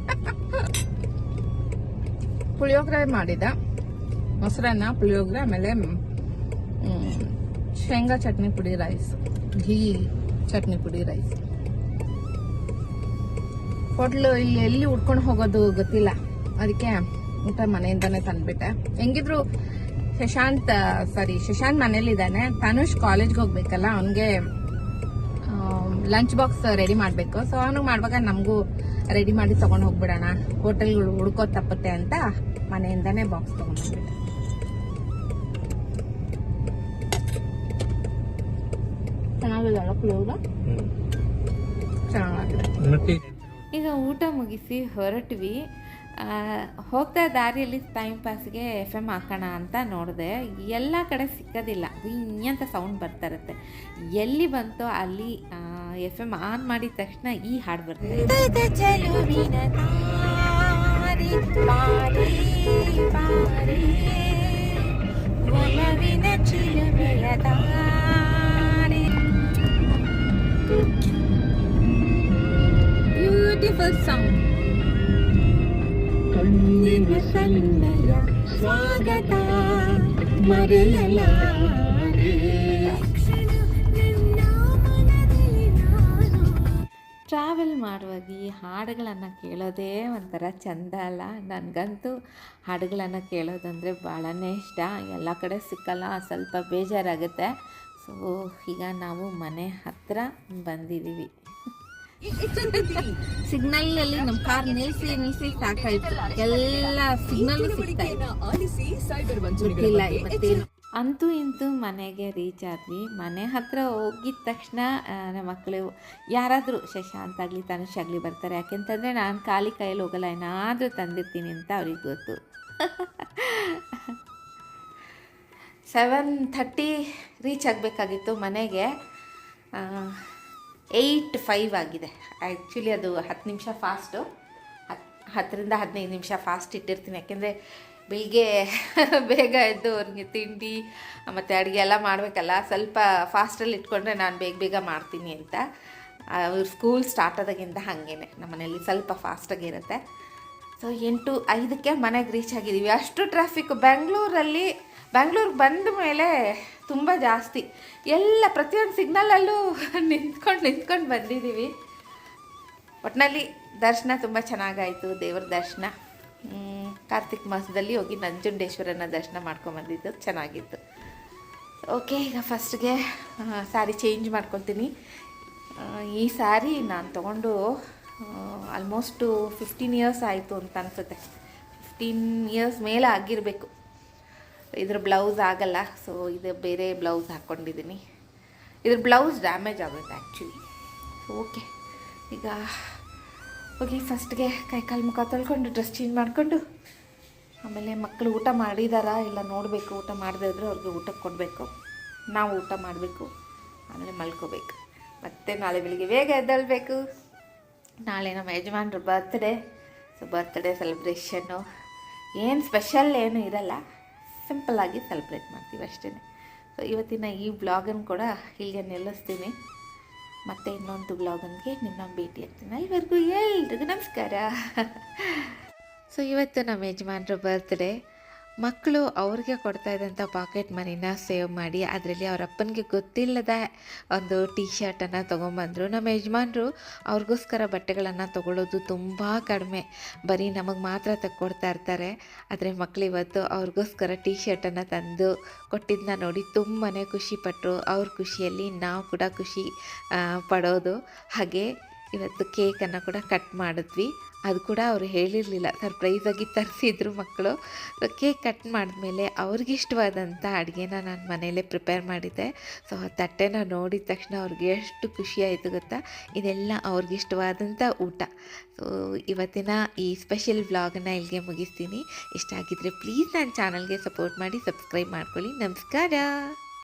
ಪುಳಿಯೋಗರೆ ಮಾಡಿದ. ಮೊಸರನ್ನ, ಪುಳಿಯೋಗ್ರೆ, ಆಮೇಲೆ ಶೇಂಗಾ ಚಟ್ನಿ ಪುಡಿ ರೈಸ್ ಘೀ ಚಟ್ನಿ ಪುಡಿ ರೈಸ್ ಹೋಟ್ಲು ಇಲ್ಲಿ ಎಲ್ಲಿ ಉಟ್ಕೊಂಡು ಹೋಗೋದು ಗೊತ್ತಿಲ್ಲ. ಅದಕ್ಕೆ ಊಟ ಮನೆಯಿಂದಾನೆ ತಂದ್ಬಿಟ್ಟೆ. ಹೆಂಗಿದ್ರು ಶಶಾಂತ್ ಸಾರಿ ಶಶಾಂತ್ ಮನೇಲಿದ್ದಾನೆ. ತನುಷ್ ಕಾಲೇಜ್ಗೆ ಹೋಗ್ಬೇಕಲ್ಲ, ಅವನಿಗೆ ಲಂಚ್ ಬಾಕ್ಸ್ ರೆಡಿ ಮಾಡಬೇಕು. ಸೊ ಅವನಿಗೆ ಮಾಡುವಾಗ ನಮಗೂ ರೆಡಿ ಮಾಡಿ ತಗೊಂಡು ಹೋಗ್ಬಿಡೋಣ. ಹೋಟೆಲ್ಗಳು ಹುಡ್ಕೋ ತಪ್ಪುತ್ತೆ ಅಂತ ಮನೆಯಿಂದಾನೇ ಬಾಕ್ಸ್ ಪುಳಿಯೋಗ? ಚೆನ್ನಾಗಿದೆ. ಈಗ ಊಟ ಮುಗಿಸಿ ಹೊರಟ್ವಿ. ಆ, ಹೋಗ್ತಾ ದಾರಿಯಲ್ಲಿ ಟೈಮ್ ಪಾಸ್ಗೆ ಎಫ್ ಎಂ ಹಾಕೋಣ ಅಂತ ನೋಡಿದೆ. ಎಲ್ಲ ಕಡೆ ಸಿಕ್ಕೋದಿಲ್ಲ. ಅಂತ ಸೌಂಡ್ ಬರ್ತಾ ಇರುತ್ತೆ. ಎಲ್ಲಿ ಬಂತೋ ಅಲ್ಲಿ ಎಫ್ ಎಂ ಆನ್ ಮಾಡಿದ ತಕ್ಷಣ ಈ ಹಾಡು ಬರ್ತದೆ. ಬ್ಯೂಟಿಫುಲ್ ಸೌಂಡ್ ಸ್ವಾಗತ ಟ್ರಾವೆಲ್ ಮಾಡುವಾಗ ಈ ಹಾಡುಗಳನ್ನು ಕೇಳೋದೇ ಒಂಥರ ಚಂದ ಅಲ್ಲ? ನನಗಂತೂ ಹಾಡುಗಳನ್ನು ಕೇಳೋದಂದರೆ ಭಾಳನೇ ಇಷ್ಟ. ಎಲ್ಲ ಕಡೆ ಸಿಕ್ಕಲ್ಲ ಸ್ವಲ್ಪ ಬೇಜಾರಾಗುತ್ತೆ. ಸೊ ಈಗ ನಾವು ಮನೆ ಹತ್ತಿರ ಬಂದಿದ್ದೀವಿ. ಸಿಗ್ನಲ್ ನಮ್ಮ ನಮ್ ಕಾರ್ ನಿಲ್ಸಿ ನಿಲ್ಸಿ ಸಾಕಾಯ್ತು. ಎಲ್ಲ ಸಿಗ್ನಲ್ ಸಿಗ್ತಾ ಇದೆ. ಗೊತ್ತಿಲ್ಲ ಇವತ್ತೇನು ಅಂತೂ ಇಂತೂ ಮನೆಗೆ ರೀಚ್ ಆದ್ವಿ. ಮನೆ ಹತ್ರ ಹೋಗಿದ ತಕ್ಷಣ ನಮ್ಮ ಮಕ್ಕಳು ಯಾರಾದರೂ ಶಶಾಂತ್ ಆಗಲಿ, ತನುಷ್ ಆಗಲಿ ಬರ್ತಾರೆ. ಯಾಕೆಂತಂದರೆ ನಾನು ಖಾಲಿ ಕೈಯಲ್ಲಿ ಹೋಗಲ್ಲ, ಏನಾದರೂ ತಂದಿರ್ತೀನಿ ಅಂತ ಅವ್ರಿಗೆ ಗೊತ್ತು. ಸೆವೆನ್ ಥರ್ಟಿ ರೀಚ್ ಆಗಬೇಕಾಗಿತ್ತು ಮನೆಗೆ. ಏಯ್ಟ್ ಫೈವ್ ಆಗಿದೆ. ಆ್ಯಕ್ಚುಲಿ ಅದು ಹತ್ತು ನಿಮಿಷ ಫಾಸ್ಟು. ಹತ್ತು ಹತ್ತರಿಂದ ಹದಿನೈದು ನಿಮಿಷ ಫಾಸ್ಟ್ ಇಟ್ಟಿರ್ತೀನಿ. ಯಾಕೆಂದರೆ ಬೆಳಿಗ್ಗೆ ಬೇಗ ಎದ್ದು ಅವ್ರಿಗೆ ತಿಂಡಿ, ಮತ್ತು ಅಡುಗೆ ಎಲ್ಲ ಮಾಡಬೇಕಲ್ಲ, ಸ್ವಲ್ಪ ಫಾಸ್ಟಲ್ಲಿ ಇಟ್ಕೊಂಡ್ರೆ ನಾನು ಬೇಗ ಬೇಗ ಮಾಡ್ತೀನಿ ಅಂತ. ಅವ್ರ ಸ್ಕೂಲ್ ಸ್ಟಾರ್ಟ್ ಆದಾಗಿಂದ ಹಾಗೇನೆ. ನಮ್ಮ ಮನೇಲಿ ಸ್ವಲ್ಪ ಫಾಸ್ಟಾಗಿರುತ್ತೆ ಸೊ ಎಂಟು, ಐದಕ್ಕೆ ಮನೆಗೆ ರೀಚ್ ಆಗಿದ್ದೀವಿ ಅಷ್ಟು ಟ್ರಾಫಿಕ್ ಬೆಂಗಳೂರಲ್ಲಿ ಬೆಂಗ್ಳೂರಿಗೆ ಬಂದ ಮೇಲೆ ತುಂಬ ಜಾಸ್ತಿ. ಎಲ್ಲ ಪ್ರತಿಯೊಂದು ಸಿಗ್ನಲಲ್ಲೂ ನಿಂತ್ಕೊಂಡು ನಿಂತ್ಕೊಂಡು ಬಂದಿದ್ದೀವಿ ಒಟ್ಟಿನಲ್ಲಿ ದರ್ಶನ ತುಂಬ ಚೆನ್ನಾಗಾಯಿತು, ದೇವ್ರ ದರ್ಶನ. ಕಾರ್ತಿಕ್ ಮಾಸದಲ್ಲಿ ಹೋಗಿ ನಂಜುಂಡೇಶ್ವರನ ದರ್ಶನ ಮಾಡ್ಕೊಂಬಂದಿದ್ದು ಚೆನ್ನಾಗಿತ್ತು. ಓಕೆ ಈಗ ಫಸ್ಟ್ಗೆ ಸ್ಯಾರಿ ಚೇಂಜ್ ಮಾಡ್ಕೊಳ್ತೀನಿ. ಈ ಸ್ಯಾರಿ ನಾನು ತೊಗೊಂಡು ಆಲ್ಮೋಸ್ಟು ಫಿಫ್ಟೀನ್ ಇಯರ್ಸ್ ಆಯಿತು ಅಂತ ಅನಿಸುತ್ತೆ. ಫಿಫ್ಟೀನ್ ಇಯರ್ಸ್ ಮೇಲೆ ಆಗಿರಬೇಕು. ಇದ್ರ ಬ್ಲೌಸ್ ಆಗಲ್ಲ ಸೊ ಇದು ಬೇರೆ ಬ್ಲೌಸ್ ಹಾಕ್ಕೊಂಡಿದ್ದೀನಿ ಇದ್ರ ಬ್ಲೌಸ್ ಡ್ಯಾಮೇಜ್ ಆಗುತ್ತೆ ಆ್ಯಕ್ಚುಲಿ ಓಕೆ ಈಗ ಹೋಗಿ ಫಸ್ಟ್ಗೆ ಕೈಕಾಲು ಮುಖ ತೊಳ್ಕೊಂಡು ಡ್ರೆಸ್ ಚೇಂಜ್ ಮಾಡಿಕೊಂಡು, ಆಮೇಲೆ ಮಕ್ಕಳು ಊಟ ಮಾಡಿದಾರಾ ಇಲ್ಲ ನೋಡಬೇಕು, ಊಟ ಮಾಡದೇ ಇದ್ರೆ ಅವ್ರಿಗೆ ಊಟಕ್ಕೆ ಕೊಡಬೇಕು. ನಾವು ಊಟ ಮಾಡಬೇಕು, ಆಮೇಲೆ ಮಲ್ಕೋಬೇಕು. ಮತ್ತೆ ನಾಳೆ ಬೆಳಿಗ್ಗೆ ಬೇಗ ಎದ್ದೇಳಬೇಕು. ನಾಳೆ ನಮ್ಮ ಯಜಮಾನ್ರ ಬರ್ತ್ಡೇ ಸೊ ಬರ್ತ್ಡೇ ಸೆಲೆಬ್ರೇಷನ್ನು ಏನು ಸ್ಪೆಷಲ್ ಏನು ಇರಲ್ಲ ಸಿಂಪಲ್ಲಾಗಿ ಸೆಲೆಬ್ರೇಟ್ ಮಾಡ್ತೀವಿ ಅಷ್ಟೇ ಸೊ ಇವತ್ತಿನ ಈ ಬ್ಲಾಗನ್ನು ಕೂಡ ಇಲ್ಲಿಗೆ ನಿಲ್ಲಿಸ್ತೀನಿ. ಮತ್ತೆ ಇನ್ನೊಂದು ಬ್ಲಾಗನ್ಗೆ ನಿಮ್ಮ ಭೇಟಿ ಆಗ್ತೀನಿ. ಅಲ್ಲಿವರೆಗೂ ಎಲ್ರಿಗೂ ನಮಸ್ಕಾರ. ಸೊ ಇವತ್ತು ನಮ್ಮ ಯಜಮಾನ್ರ ಬರ್ತ್ಡೇ ಮಕ್ಕಳು ಅವ್ರಿಗೆ ಕೊಡ್ತಾ ಇದ್ದಂಥ ಪಾಕೆಟ್ ಮನಿನ ಸೇವ್ ಮಾಡಿ ಅದರಲ್ಲಿ ಅವ್ರ ಅಪ್ಪನಿಗೆ ಗೊತ್ತಿಲ್ಲದ ಒಂದು ಟೀ ಶರ್ಟನ್ನು ತೊಗೊಂಬಂದರು. ನಮ್ಮ ಯಜಮಾನರು ಅವ್ರಿಗೋಸ್ಕರ ಬಟ್ಟೆಗಳನ್ನು ತೊಗೊಳ್ಳೋದು ತುಂಬ ಕಡಿಮೆ. ಬರೀ ನಮಗೆ ಮಾತ್ರ ತಕ್ಕೊಡ್ತಾ ಇರ್ತಾರೆ. ಆದರೆ ಮಕ್ಕಳು ಇವತ್ತು ಅವ್ರಿಗೋಸ್ಕರ ಟೀ ಶರ್ಟನ್ನು ತಂದು ಕೊಟ್ಟಿದ್ದನ್ನ ನೋಡಿ ತುಂಬಾ ಖುಷಿಪಟ್ಟರು ಅವ್ರ ಖುಷಿಯಲ್ಲಿ ನಾವು ಕೂಡ ಖುಷಿ ಪಡೋದು. ಹಾಗೆ ಇವತ್ತು ಕೇಕನ್ನು ಕೂಡ ಕಟ್ ಮಾಡಿದ್ವಿ. ಅದು ಕೂಡ ಅವರು ಹೇಳಿರಲಿಲ್ಲ. ಸರ್ಪ್ರೈಸಾಗಿ ತರಿಸಿದ್ರು ಮಕ್ಕಳು. ಕೇಕ್ ಕಟ್ ಮಾಡಿದ್ಮೇಲೆ ಅವ್ರಿಗಿಷ್ಟವಾದಂಥ ಅಡುಗೆನ ನಾನು ಮನೇಲೇ ಪ್ರಿಪೇರ್ ಮಾಡಿದ್ದೆ. ಸೊ ಆ ತಟ್ಟೆನ ನೋಡಿದ ತಕ್ಷಣ ಅವ್ರಿಗೆ ಎಷ್ಟು ಖುಷಿ ಆಯಿತು ಗೊತ್ತಾ? ಇದೆಲ್ಲ ಅವ್ರಿಗಿಷ್ಟವಾದಂಥ ಊಟ. ಸೊ ಇವತ್ತಿನ ಈ ಸ್ಪೆಷಲ್ ವ್ಲಾಗನ್ನು ಇಲ್ಲಿಗೆ ಮುಗಿಸ್ತೀನಿ. ಇಷ್ಟ ಆಗಿದ್ದರೆ ಪ್ಲೀಸ್ ನನ್ನ ಚಾನಲ್ಗೆ ಸಪೋರ್ಟ್ ಮಾಡಿ ಸಬ್ಸ್ಕ್ರೈಬ್ ಮಾಡ್ಕೊಳ್ಳಿ. ನಮಸ್ಕಾರ!